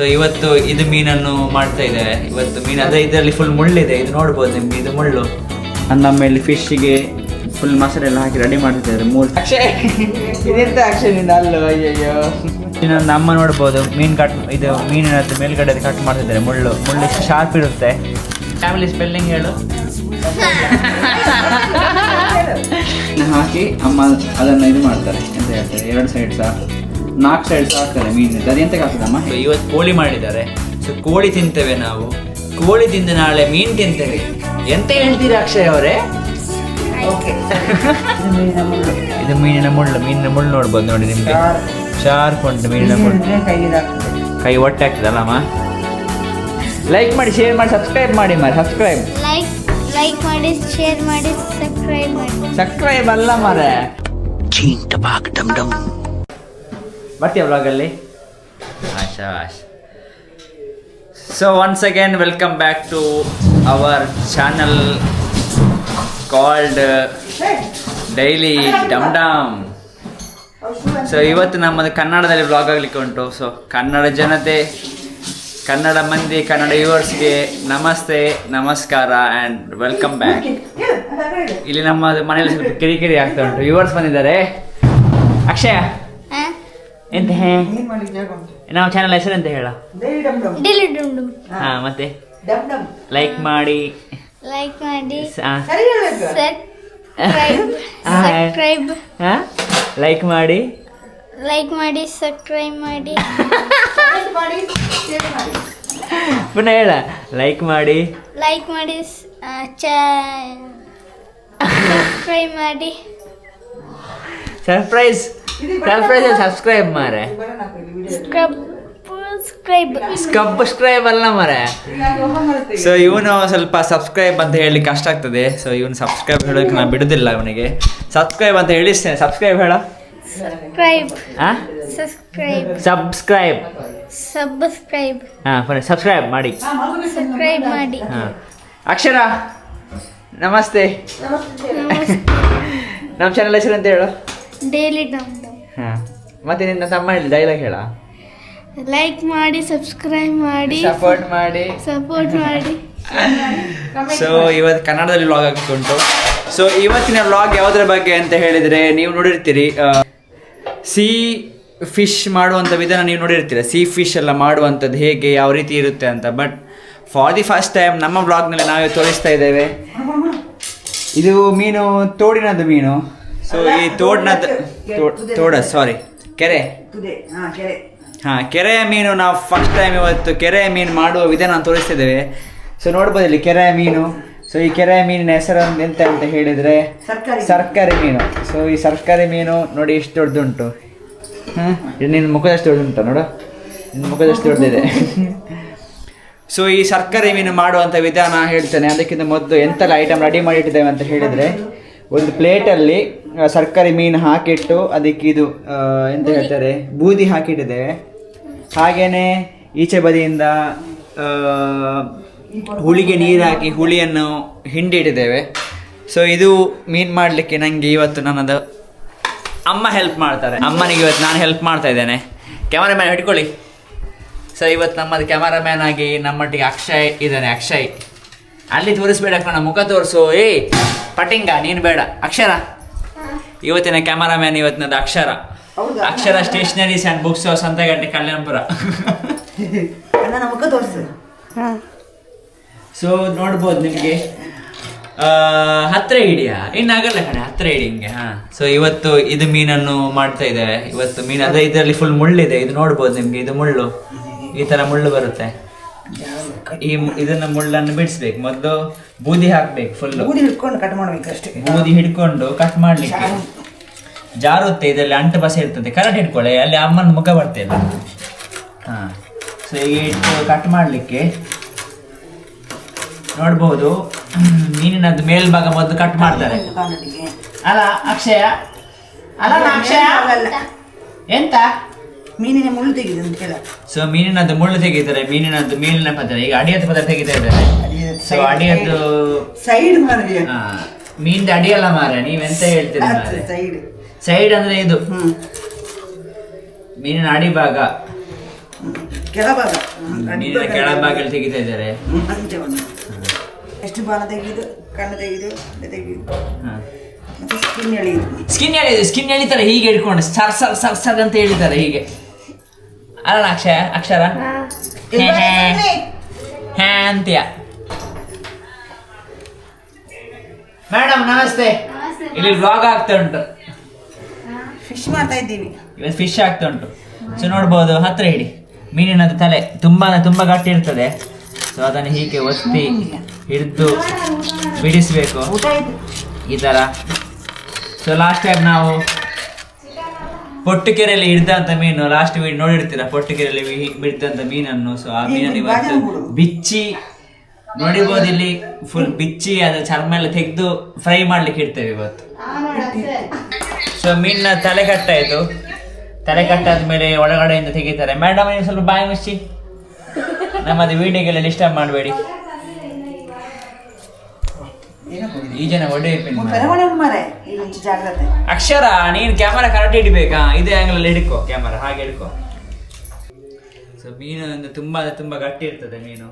So ಇವತ್ತು ಇದು ಮೀನನ್ನು ಮಾಡ್ತಾ ಇದ್ದೇವೆ. ಇವತ್ತು ಮೀನು ಅದೇ ಇದರಲ್ಲಿ ಫುಲ್ ಮುಳ್ಳಿದೆ. ಇದು ನೋಡ್ಬೋದು ನಿಮ್ಗೆ ಇದು ಮುಳ್ಳು. ಅನ್ನ ಮೇಲೆ ಫಿಶ್ಗೆ ಫುಲ್ ಮಸಾಲೆ ಎಲ್ಲ ಹಾಕಿ ರೆಡಿ ಮಾಡ್ತಿದ್ದಾರೆ. ಮೂರು ಅಕ್ಷಯ್ ಇದೆಂತ ಅಕ್ಷಯ್ನಿಂದ ಅಲ್ಲೋ ಅಯ್ಯಯ್ಯೋ. ಇನ್ನೊಂದು ಅಮ್ಮ ನೋಡ್ಬೋದು ಮೀನು ಕಟ್ ಇದು ಮೀನಿನ ಮೇಲ್ಗಡೆ ಕಟ್ ಮಾಡ್ತಿದ್ದಾರೆ ಮುಳ್ಳು. ಮುಳ್ಳು ಶಾರ್ಪ್ ಇರುತ್ತೆ. ಫ್ಯಾಮಿಲಿ ಸ್ಪೆಲ್ಲಿಂಗ್ ಹೇಳು. ಹಾಕಿ ಅಮ್ಮ ಅದನ್ನು ಇದು ಮಾಡ್ತಾರೆ. ಎಂತ ಹೇಳ್ತಾರೆ? ಎರಡು ಸೈಡ್ ಸಹ ನಾಲ್ಕು ಸೈಡ್ ಸಾಕ್ತಾರೆ ಮೀನು ಮೀನಿನ ಅದು ಎಂತಕ್ಕೆ ಹಾಕ್ತದಮ್ಮ ಇವತ್ತು ಕೋಳಿ ಮಾಡಿದ್ದಾರೆ. ಸೊ ಕೋಳಿ ತಿಂತೇವೆ ನಾವು. ಕೋಳಿ ತಿಂದು ನಾಳೆ ಮೀನು ತಿಂತೇವೆ. ಎಂತ ಹೇಳ್ತೀರಾ ಅಕ್ಷಯ್ ಅವರೇ? ಇದು ಮೀನಿನ ಮುಳ್ಳು ಮೀನಿನ ಮುಳ್ಳು ನೋಡ್ಬೋದು ನೋಡಿ ನಿಮ್ಗೆ. ಶಾರ್ಪ್ ಉಂಟು ಮೀನಿನ ಮುಳ್ಳು. ಕೈ ಒಟ್ಟೆ ಆಗ್ತದಲ್ಲಮ್ಮ? ಲೈಕ್ ಮಾಡಿ ಶೇರ್ ಮಾಡಿ ಸಬ್ಸ್ಕ್ರೈಬ್ ಮಾಡಿ ಮಾಡಿ ಸಬ್ಸ್ಕ್ರೈಬ್ ಲೈಕ್ ಲೈಕ್ ಮಾಡಿ ಶೇರ್ ಮಾಡಿ ಸಬ್ಸ್ಕ್ರೈಬ್ ಮಾಡಿ. ಸಬ್ಸ್ಕ್ರೈಬ್ ಅಲ್ಲ ಮಾರೆ. ಬರ್ತೀಯ ವ್ಲಾಗಲ್ಲಿ ಆಶಾಶ್ so once again welcome back to our channel called daily dum dum so ಇವತ್ತು ನಮ್ಮದು ಕನ್ನಡದಲ್ಲಿ ವ್ಲಾಗ್ ಆಗಲಿಕ್ಕೆ ಉಂಟು. ಸೊ ಕನ್ನಡ ಜನತೆ ಕನ್ನಡ ಮಂದಿ ಕನ್ನಡ ವ್ಯೂವರ್ಸ್ಗೆ ನಮಸ್ತೆ ನಮಸ್ಕಾರ ಆ್ಯಂಡ್ ವೆಲ್ಕಮ್ ಬ್ಯಾಕ್ ಇಲ್ಲಿ ನಮ್ಮ ಮನೆಯಲ್ಲಿ ಸ್ವಲ್ಪ ಕಿರಿಕಿರಿ ಆಗ್ತಾ ಉಂಟು. ವ್ಯೂವರ್ಸ್ ಬಂದಿದ್ದಾರೆ. ಅಕ್ಷಯ ಹಾ? ಎಂತ ಹೇ? ನಾವು ಚಾನಲ್ ಹೆಸರು ಅಂತ ಹೇಳ? ಡಿಲಿ ಡುಮ್ ಡುಮ್. ಹಾ. ಮತ್ತೆ? ಲೈಕ್ ಮಾಡಿ. ಲೈಕ್ ಮಾಡಿ. ಸಬ್ಸ್ಕ್ರೈಬ್ ಲೈಕ್ ಮಾಡಿ. ಲೈಕ್ ಮಾಡಿ ಸಬ್ಸ್ಕ್ರೈಬ್ ಮಾಡಿ. ಪುನಃ ಹೇಳ. ಲೈಕ್ ಮಾಡಿ. ಲೈಕ್ ಮಾಡಿ ಸಬ್ಸ್ಕ್ರೈಬ್ ಮಾಡಿ. ಸರ್ಪ್ರೈಸ್ ಸರ್ಪ್ರೈಸ್ ಸಬ್ಸ್ಕ್ರೈಬ್ ಮಾರೆ ಸ್ಕ್ರಬ್ ಸ್ಕ್ರೈಬ್ ಸಬ್ಸ್ಕ್ರೈಬ್ ಅಲ್ಲ. ಮಾರೆ ಸೊ ಇವನು ಸ್ವಲ್ಪ ಸಬ್ಸ್ಕ್ರೈಬ್ ಅಂತ ಹೇಳಿ ಕಷ್ಟ ಆಗ್ತದೆ. ಸೊ ಇವನು ಸಬ್ಸ್ಕ್ರೈಬ್ ಹೇಳೋಕೆ ನಾನು ಬಿಡುದಿಲ್ಲ ಅವನಿಗೆ. ಸಬ್ಸ್ಕ್ರೈಬ್ ಅಂತ ಹೇಳಿಸ್ತೇನೆ ಸಬ್ಸ್ಕ್ರೈಬ್ ಹೇಳ. ಸಬ್ಸ್ಕ್ರೈಬ್ ಹಾ ಸಬ್ಸ್ಕ್ರೈಬ್ ಸಬ್ಸ್ಕ್ರೈಬ್ ಸಬ್ಸ್ಕ್ರೈಬ್ ಹಾ ಸಬ್ಸ್ಕ್ರೈಬ್ ಮಾಡಿ ಸಬ್ಸ್ಕ್ರೈಬ್ ಮಾಡಿ. ಹಾ. ಅಕ್ಷರ ನಮಸ್ತೆ. ನಮ್ಮ ಚಾನಲ್ ಹೆಸರು ಅಂತ ಹೇಳು. ಡೈಲಿ ಡಮ್ ಹಾ. ಮತ್ತೆ ನಿನ್ನ ತಮ್ಮ ಹೇಳಿ? ಡೈಲಾಗ್ ಹೇಳ ಲೈಕ್ ಮಾಡಿ ಸಬ್ಸ್ಕ್ರೈಬ್ ಮಾಡಿ. ಸಪೋರ್ಟ್ ಮಾಡಿ. ಸಪೋರ್ಟ್ ಮಾಡಿ. ಸೊ ಇವತ್ತು ಕನ್ನಡದಲ್ಲಿ ವ್ಲಾಗ್ ಆಗ್ತುಂಟು ಉಂಟು ಸೊ ಇವತ್ತಿನ ವ್ಲಾಗ್ ಯಾವುದ್ರ ಬಗ್ಗೆ ಅಂತ ಹೇಳಿದರೆ ನೀವು ನೋಡಿರ್ತೀರಿ ಸಿ ಫಿಶ್ ಮಾಡುವಂಥ ವಿಧಾನ ನೀವು ನೋಡಿರ್ತೀರ. ಸಿ ಫಿಶ್ ಎಲ್ಲ ಮಾಡುವಂಥದ್ದು ಹೇಗೆ ಯಾವ ರೀತಿ ಇರುತ್ತೆ ಅಂತ. But for the first time ನಮ್ಮ ವ್ಲಾಗ್ನಲ್ಲಿ ನಾವೇ ತೋರಿಸ್ತಾ ಇದ್ದೇವೆ. ಇದು ಮೀನು ತೋಡಿನದ್ದು ಮೀನು. ಸೊ ಈ ತೋಡಿನದ್ದು ತೋಡ ಸಾರಿ ಕೆರೆ. ಹಾ ಕೆರೆಯ ಮೀನು ನಾವು ಫಸ್ಟ್ ಟೈಮ್ ಇವತ್ತು ಕೆರೆಯ ಮೀನು ಮಾಡುವ ವಿಧಾನ ತೋರಿಸ್ತಿದ್ದೇವೆ ಸೊ ನೋಡ್ಬೋದು ಇಲ್ಲಿ ಕೆರೆಯ ಮೀನು. ಸೊ ಈ ಕೆರೆಯ ಮೀನಿನ ಹೆಸರು ಎಂತ ಅಂತ ಹೇಳಿದ್ರೆ ಸರ್ಕಾರಿ ಮೀನು. ಸೊ ಈ ಸರ್ಕಾರಿ ಮೀನು ನೋಡಿ ಎಷ್ಟು ದೊಡ್ಡದುಂಟು. ಹ್ಮ್? ಇದು ನಿನ್ನ ಮುಖದಷ್ಟು ದೊಡ್ಡುಂಟು ನೋಡು. ನಿನ್ನ ಮುಖದಷ್ಟು ದೊಡ್ಡದಿದೆ. ಸೊ ಈ ಸರ್ಕಾರಿ ಮೀನು ಮಾಡುವಂಥ ವಿಧಾನ ಹೇಳ್ತೇನೆ. ಅದಕ್ಕಿಂತ ಮೊದಲು ಎಂತೆಲ್ಲ ಐಟಮ್ ರೆಡಿ ಮಾಡಿ ಇಟ್ಟಿದ್ದೇವೆ ಅಂತ ಹೇಳಿದರೆ. ಒಂದು ಪ್ಲೇಟಲ್ಲಿ ಸರ್ಕಾರಿ ಮೀನು ಹಾಕಿಟ್ಟು ಅದಕ್ಕೆ ಇದು ಎಂತ ಹೇಳ್ತಾರೆ? ಬೂದಿ ಹಾಕಿಟ್ಟಿದ್ದೇವೆ ಹಾಗೇನೆ ಈಚೆ ಬದಿಯಿಂದ ಹುಳಿಗೆ ನೀರು ಹಾಕಿ ಹುಳಿಯನ್ನು ಹಿಂಡಿಟ್ಟಿದ್ದೇವೆ. ಸೊ ಇದು ಮೀನು ಮಾಡಲಿಕ್ಕೆ ನನಗೆ ಇವತ್ತು ನನ್ನದು ಅಮ್ಮ ಹೆಲ್ಪ್ ಮಾಡ್ತಾರೆ. ಅಮ್ಮನಿಗೆ ಇವತ್ತು ನಾನು ಹೆಲ್ಪ್ ಮಾಡ್ತಾ ಇದ್ದೇನೆ. ಕ್ಯಾಮರಾಮ್ಯಾನ್ ಹಿಡ್ಕೊಳ್ಳಿ. ಸೊ ಇವತ್ತು ನಮ್ಮದು ಕ್ಯಾಮರಾಮ್ಯಾನ್ ಆಗಿ ನಮ್ಮೊಟ್ಟಿಗೆ ಅಕ್ಷಯ್ ಇದ್ದಾನೆ ಅಕ್ಷಯ್. ಅಲ್ಲಿ ತೋರಿಸ್ಬೇಡ ಕಣ ಮುಖ ತೋರಿಸು. ಏ ಪಟಿಂಗ ನೀನು ಬೇಡ. ಅಕ್ಷರ? ಇವತ್ತಿನ ಕ್ಯಾಮರಾಮ್ಯಾನ್ ಇವತ್ತಿನದು ಅಕ್ಷರ. ಹೌದಾ? Akshara stationeries and books Santhekatte Kalyanpur. ಮುಖ ತೋರಿಸು. ಸೊ ನೋಡ್ಬೋದು ನಿಮಗೆ. ಹತ್ರ ಹಿಡಿಯಾ ಇನ್ನು ಆಗಲ್ಲ ಕಣೆ ಹತ್ರ ಹಿಡಿ ಹಿಂಗೆ ಹಾ. ಸೊ ಇವತ್ತು ಇದು ಮೀನನ್ನು ಮಾಡ್ತಾ ಇದ್ದೇವೆ ಇವತ್ತು ಮೀನು ಅದೇ ಇದರಲ್ಲಿ ಫುಲ್ ಮುಳ್ಳಿದೆ. ಇದು ನೋಡ್ಬೋದು ನಿಮಗೆ ಇದು ಮುಳ್ಳು. ಈ ಥರ ಮುಳ್ಳು ಬರುತ್ತೆ. ಈ ಇದನ್ನ ಮುಳ್ಳನ್ನು ಬಿಡಿಸ್ಬೇಕು. ಮೊದಲು ಬೂದಿ ಹಾಕ್ಬೇಕು ಫುಲ್ ಬೂದಿ ಹಿಡ್ಕೊಂಡು ಕಟ್ ಮಾಡ್ಬೇಕು ಅಷ್ಟೇ. ಬೂದಿ ಹಿಡ್ಕೊಂಡು ಕಟ್ ಮಾಡ್ಲಿಕ್ಕೆ. ಜಾರುತ್ತೆ ಇದರಲ್ಲಿ ಅಂಟು ಬಸ ಇರ್ತದೆ. ಕರೆಕ್ಟ್ ಹಿಡ್ಕೊಳ್ಳಿ ಅಲ್ಲಿ ಅಮ್ಮನ ಮುಖ ಬರ್ತದೆ ಹಾ. ಸೊ ಈಗ ಇಟ್ಟು ಕಟ್ ಮಾಡಲಿಕ್ಕೆ ನೋಡ್ಬೋದು. ಮೀನಿನದ್ದು ಮೇಲ್ಭಾಗ ಮೊದಲು ಕಟ್ ಮಾಡ್ತಾರೆ. ಅಲ್ಲ ಅಕ್ಷಯ. ಅಲ್ಲ ಅಕ್ಷಯ. ಎಂತ? ಮೀನಿನ ಮುಳ್ಳು ತೆಗೆದು ಅಂತ ಹೇಳ ಸೊ ಮೀನಿನದ್ದು ಮುಳ್ಳು ತೆಗಿತಾರೆ ಮೀನಿನದ್ದು ಮೇಲಿನ ಪದಾರ್ಥ ಈಗ ಅಡಿಯದ ಪದಾರ್ಥ ತೆಗಿತಾ ಇದ್ದಾರೆ. ಸೊ ಅಡಿಯದ್ದು ಸೈಡ್ ಹಾ ಮೀನ್ ಮೀನ್ದು ಅಡಿಯಲ್ಲ ಮಾರ ನೀವೆಂತ ಹೇಳ್ತೀರ ಸೈಡ್ ಸೈಡ್ ಅಂದ್ರೆ ಇದು. ಮೀನಿನ ಅಡಿಭಾಗ. ಕೆಳಭಾಗ. ಮೀನಿನ ಕೆಳಭಾಗದಲ್ಲಿ ತೆಗಿತಾ ಇದ್ದಾರೆ. ಎಷ್ಟು ಬಾಲ ತೆಗೆದು ಕಣ್ಣು ತೆಗೆದು ತೆಗೆದು ಸ್ಕಿನ್ ಎಳೆಯುದು. ಸ್ಕಿನ್ ಎಳಿದು ಸ್ಕಿನ್ ಎಳಿತಾರೆ ಹೀಗೆ ಹಿಡ್ಕೊಂಡು ಸರ್ ಸರ್ ಸರ್ ಸರ್ ಅಂತ ಹೇಳಿದ್ದಾರೆ ಹೀಗೆ. ಅಲ್ಲ ಅಕ್ಷಯ ಅಕ್ಷರ? ಹೇ. ಹೇ ಹೇ. ಅಂತ್ಯ. ಮೇಡಮ್ ನಮಸ್ತೆ. ಇಲ್ಲಿ ವ್ಲಾಗ್ ಆಗ್ತಾ ಉಂಟು. ಫಿಶ್ ಮಾಡ್ತಾ ಇದ್ದೀವಿ. ಇವತ್ತು ಫಿಶ್ ಆಗ್ತಾ ಉಂಟು. ಸೊ ನೋಡ್ಬೋದು ಹತ್ರ ಹಿಡಿ ಮೀನಿನದು ತಲೆ ತುಂಬಾ ತುಂಬಾ ಗಟ್ಟಿ ಇರ್ತದೆ. ಸೊ ಅದನ್ನು ಹೀಗೆ ಒತ್ತಿ ಹಿಡಿದು ಬಿಡಿಸ್ಬೇಕು. ಈ ಥರ. ಸೊ ಲಾಸ್ಟ್ ಟೈಮ್ ನಾವು ಪೊಟ್ಟುಕೆರೆಯಲ್ಲಿ ಹಿಡ್ದಂತ ಮೀನು ಲಾಸ್ಟ್ ವೀಡ್ ನೋಡಿರ್ತೀರ? ಪೊಟ್ಟು ಕೆರೆಯಲ್ಲಿ ಬಿಡ್ತಂತ ಮೀನನ್ನು. ಸೊ ಆ ಮೀನನ್ನು ಇವತ್ತು ಬಿಚ್ಚಿ ನೋಡಿರ್ಬೋದು ಇಲ್ಲಿ ಫುಲ್ ಬಿಚ್ಚಿ ಅದರ ಚರ್ಮ ಎಲ್ಲ ತೆಗೆದು ಫ್ರೈ ಮಾಡ್ಲಿಕ್ಕೆ ಇಡ್ತೇವೆ ಇವತ್ತು. ಸೊ ಮೀನಿನ ತಲೆ ಕಟ್ಟಾಯ್ತು ತಲೆ ಕಟ್ಟಾದ್ಮೇಲೆ ಒಳಗಡೆಯಿಂದ ತೆಗಿತಾರೆ. ಮೇಡಮ್ ನೀವು ಸ್ವಲ್ಪ ಬಾಯಿ ಮುಚ್ಚಿ. ನಮ್ಮದು ವಿಡಿಯೋಗೆಲ್ಲ ಡಿಸ್ಟರ್ಬ್ ಮಾಡಬೇಡಿ. ಈ ಜನ ಮಾರೆ ಇಲ್ಲಿ ಜಾಗ್ರತೆ. ಅಕ್ಷರ ನೀನು ಕ್ಯಾಮರಾ ಕರೆಕ್ಟ್ ಹಿಡಿಬೇಕಾ ಇದು ಆಂಗಲ್ ಹಿಡ್ಕೊ ಕ್ಯಾಮರಾ ಹಾಗೆ ಹಿಡ್ಕೋ. ಸೊ ಮೀನು ಒಂದು ತುಂಬಾ ಅಂದ್ರೆ ತುಂಬಾ ಗಟ್ಟಿ ಇರ್ತದೆ ಮೀನು.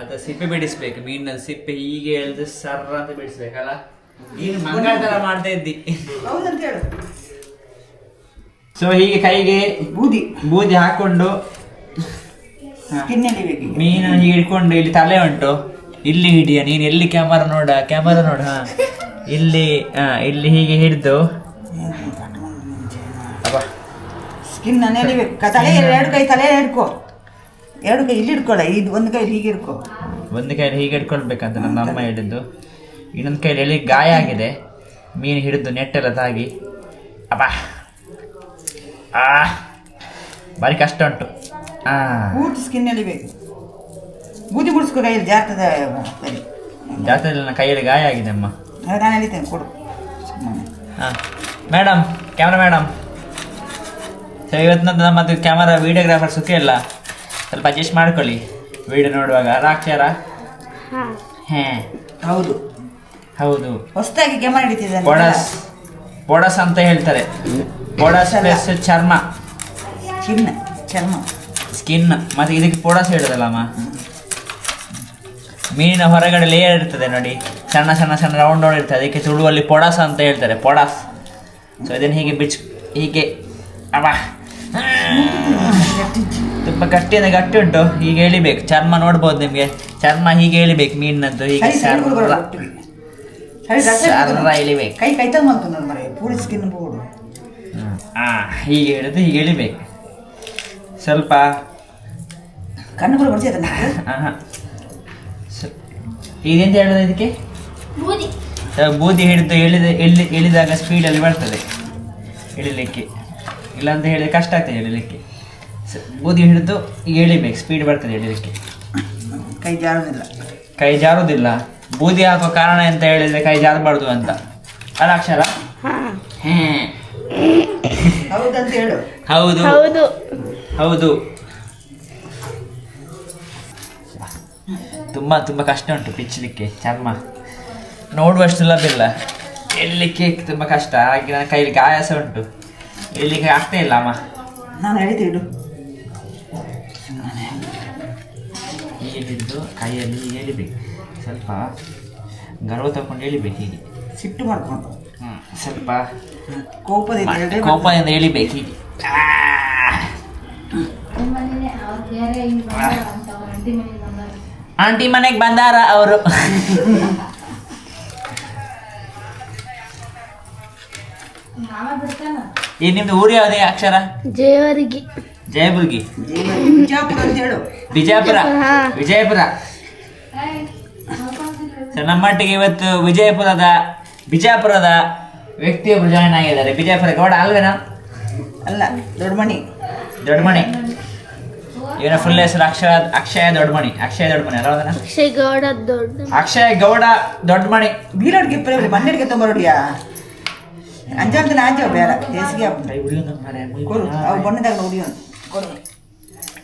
ಅದ ಸಿಪ್ಪೆ ಬಿಡಿಸ್ಬೇಕು ಮೀನಿನ ಸಿಪ್ಪೆ ಹೀಗೆ ಎಳ್ದು ಸರ್ರ ಅಂತ ಬಿಡಿಸ್ಬೇಕಲ್ಲ? ನೀನು ಮಂಗಳ ತರ ಮಾಡ್ತಾ ಇದ್ದಿ. ಹೌದಂತ ಹೇಳು. ಸೊ ಹೀಗೆ ಕೈಗೆ ಬೂದಿ. ಬೂದಿ ಹಾಕೊಂಡು. ಮೀನನ್ನು ಹೀಗೆ ಹಿಡ್ಕೊಂಡು ಇಲ್ಲಿ ತಲೆ ಉಂಟು. ಇಲ್ಲಿ ಹಿಡಿಯ ನೀನು ಎಲ್ಲಿ ಕ್ಯಾಮರಾ ನೋಡ ಕ್ಯಾಮರಾ ನೋಡ ಇಲ್ಲಿ ಹಾ ಇಲ್ಲಿ ಹೀಗೆ ಹಿಡಿದು. ಸ್ಕಿನ್ ಅನ್ನ ಎಳಿಬೇಕು ಕ- ತಲೆ ಎರಡು ಕೈ ತಲೆ ಹಿಡ್ಕೋ. ಎರಡು ಕೈ ಇಲ್ಲಿ ಹಿಡ್ಕೊಳ್ಳ ಇದು ಒಂದು ಕೈಲಿ ಹೀಗೆ ಹಿಡ್ಕೋ. ಒಂದು ಕೈಯಲ್ಲಿ ಹೀಗೆ ಹಿಡ್ಕೊಳ್ಬೇಕಂತ ನಮ್ಮ ಅಮ್ಮ ಹಿಡಿದು ಇನ್ನೊಂದು ಕೈಲಿ ಎಲ್ಲಿ ಗಾಯ ಆಗಿದೆ ಮೀನು ಹಿಡಿದು ನೆಟ್ಟೆಲ್ಲ ತಾಗಿ. ಅಪ್ಪ ಆ. ಬಾರಿ ಕಷ್ಟ ಉಂಟು. ಪೂರ್ತಿ ಸ್ಕಿನ್ ಎಳಿಬೇಕು ಬೂದಿ ಗುಡಿಸ್ಕೊ ಕೈಯಲ್ಲಿ ಜಾರ್ತದ ಸರಿ. ಜಾತ್ರೆ ನನ್ನ ಕೈಯಲ್ಲಿ ಗಾಯ ಆಗಿದೆ ಅಮ್ಮ. ನಾನು ಎಳಿತೇನೆ ಕೊಡು. ಸುಮ್ಮನೆ. ಹಾಂ. ಮೇಡಮ್ ಕ್ಯಾಮ್ರಾ ಮೇಡಮ್ ಸೊ ಇವತ್ತಿನ ನಮ್ಮದು ಕ್ಯಾಮರಾ ವೀಡಿಯೋಗ್ರಾಫರ್ ಸುಖ ಇಲ್ಲ ಸ್ವಲ್ಪ ಅಡ್ಜಸ್ಟ್ ಮಾಡ್ಕೊಳ್ಳಿ. ವಿಡಿಯೋ ನೋಡುವಾಗ. ರಾಕ್ಷರ ಹಾಂ. ಹೌದು. ಹೌದು. ಹೊಸದಾಗಿ ಕ್ಯಾಮರಾ ಹಿಡಿತಿದ್ದಾನೆ. ಪೊಡಸ್ ಪೊಡಸ್ ಅಂತ ಹೇಳ್ತಾರೆ. ಪೊಡಸ್ ಪ್ಲಸ್ ಚರ್ಮ. ಚಿನ್ನ ಚರ್ಮ. ಸ್ಕಿನ್ ಮತ್ತು ಇದಕ್ಕೆ ಪೊಡಸ್ ಹೇಳುದಲ್ಲಮ್ಮ ಮೀನಿನ ಹೊರಗಡೆ ಲೇಯರ್ ಇರ್ತದೆ ನೋಡಿ. ಸಣ್ಣ ಸಣ್ಣ ಸಣ್ಣ ರೌಂಡ್ ರೌಂಡ್ ಇರ್ತದೆ. ಅದಕ್ಕೆ ತುಳುವಲ್ಲಿ ಪೊಡಾಸ್ ಅಂತ ಹೇಳ್ತಾರೆ. ಪೊಡಾಸ್. ಸೊ ಇದನ್ನು ಹೀಗೆ ಬಿಚ್ ಹೀಗೆ. ಅವ ತುಂಬ ಗಟ್ಟಿಯಿಂದ ಅಂದ್ರೆ ಗಟ್ಟಿ ಉಂಟು. ಹೀಗೆ ಎಳಿಬೇಕು. ಚರ್ಮ ನೋಡ್ಬೋದು ನಿಮಗೆ. ಚರ್ಮ ಹೀಗೆ ಎಳಿಬೇಕು ಮೀನಿನದ್ದು. ಹೀಗೆ ಚರ್ಮ. ಎಳಿಬೇಕು. ಕೈ ಕೈ ತಗೊಂಬಂತು ನೋಡಿ ಮರೆ ಪೂರಿ ಸ್ಕಿನ್ ಬೋರ್ಡು ಆ ಹೀಗೆ ಹೇಳಿದ್ರೆ ಹೀಗೆ ಎಳಿಬೇಕು. ಸ್ವಲ್ಪ. ಕಣ್ಣು. ಸ- ಇದೆಂತ ಹೇಳೋದು ಇದಕ್ಕೆ? ಬೂದಿ. ಹಿಡಿದು ಎಳಿದ ಎಳಿ ಎಳಿದಾಗ ಸ್ಪೀಡಲ್ಲಿ ಬರ್ತದೆ. ಎಳಿಲಿಕ್ಕೆ. ಇಲ್ಲಾಂತ ಹೇಳಿದ್ರೆ ಕಷ್ಟ ಆಗ್ತದೆ ಎಳಿಲಿಕ್ಕೆ. ಸ- ಬೂದಿ ಹಿಡಿದು ಈಗ ಎಳಿಬೇಕು ಸ್ಪೀಡ್ ಬರ್ತದೆ ಎಳಿಲಿಕ್ಕೆ. ಕೈ ಜಾರೋದಿಲ್ಲ. ಕೈ ಜಾರುದಿಲ್ಲ. ಬೂದಿ ಹಾಕುವ ಕಾರಣ ಅಂತ ಹೇಳಿದ್ರೆ ಕೈ ಜಾರಬಾರ್ದು ಅಂತ. ಅಲ್ಲ ಅಕ್ಷರ? ಹೇಳು. ಹೌದು. ಹೌದು. ತುಂಬ ತುಂಬ ಕಷ್ಟ ಉಂಟು ಪಿಚ್ಚಲಿಕ್ಕೆ ಚರ್ಮ. ನೋಡುವಷ್ಟು ಸುಲಭ ಇಲ್ಲ. ಎಲ್ಲಿಕ್ಕೆ ತುಂಬ ಕಷ್ಟ ಹಾಗೆ ನನ್ನ ಕೈಲಿ ಗಾಯ ಸಹ ಉಂಟು. ಎಲ್ಲಿಗೆ ಆಗ್ತಾ ಇಲ್ಲ ಅಮ್ಮ. ನಾನು ಹೇಳ್ತೀವಿ ಇಡು. ಹೇಳಿದ್ದು ಕೈಯಲ್ಲಿ ಹೀಗೆ ಎಳಿಬೇಕು ಸ್ವಲ್ಪ ಗರ್ವ ತಗೊಂಡು ಎಳಿಬೇಕು ಹೀಗೆ. ಸಿಟ್ಟು ಮಾಡ್ಕೊಂಡು. ಹ್ಮ್, ಸ್ವಲ್ಪ ಕೋಪದಿಂದ. ಕೋಪದಿಂದ ಎಳಿಬೇಕು ಹೀಗೆ. ಆ. ಆಂಟಿ ಮನೆಗೆ ಬಂದಾರ ಅವರು ಈ ನಿಮ್ದು ಊರು ಯಾವುದೇ ಅಕ್ಷರ? ಜಯವರ್ಗಿ. ಜಯಬುರ್ಗಿ. ಬಿಜಾಪುರ ಅಂತ ಹೇಳು. ವಿಜಯಪುರ. ಸರ್ ನಮ್ಮೊಟ್ಟಿಗೆ ಇವತ್ತು ವಿಜಯಪುರದ ಬಿಜಾಪುರದ ವ್ಯಕ್ತಿಯೊಬ್ರು ಜಾಯ್ನ್ ಆಗಿದ್ದಾರೆ. ಬಿಜಾಪುರ ಗೌಡ ಅಲ್ವೇನಾ? ಅಲ್ಲ ದೊಡ್ಡ ಮಣಿ ದೊಡ್ಡಮಣಿ ಇವನ ಫುಲ್ ಹೆಸರು ಅಕ್ಷಯ ಅಕ್ಷಯ ದೊಡ್ಡಮಣಿ ಅಕ್ಷಯ ದೊಡ್ಡಮಣಿ ಅಲ್ಲ ಅದನ್ನ? ಅಕ್ಷಯ್ ಗೌಡ ದೊಡ್ಡ ಅಕ್ಷಯ ಗೌಡ ದೊಡ್ಡಮಣಿ ಗೆ ಪ್ರೇಮ ಮನ್ನೆಡ್ಗೆ ತೊಂಬರೋಡಿಯಾ? ಅಂಜಾಂತನ ಆಂಜಾವ ಬೇಡ ಬೇಸಿಗೆ. ಕೈ ಉರಿ ಒಂದೊಂದು ಮಾರ್ರೆ, ಕೊರು ಕೊಡು ಅವು ಬಣ್ಣದಾಗ ಉಡಿಯೋನು ಕೊಡು.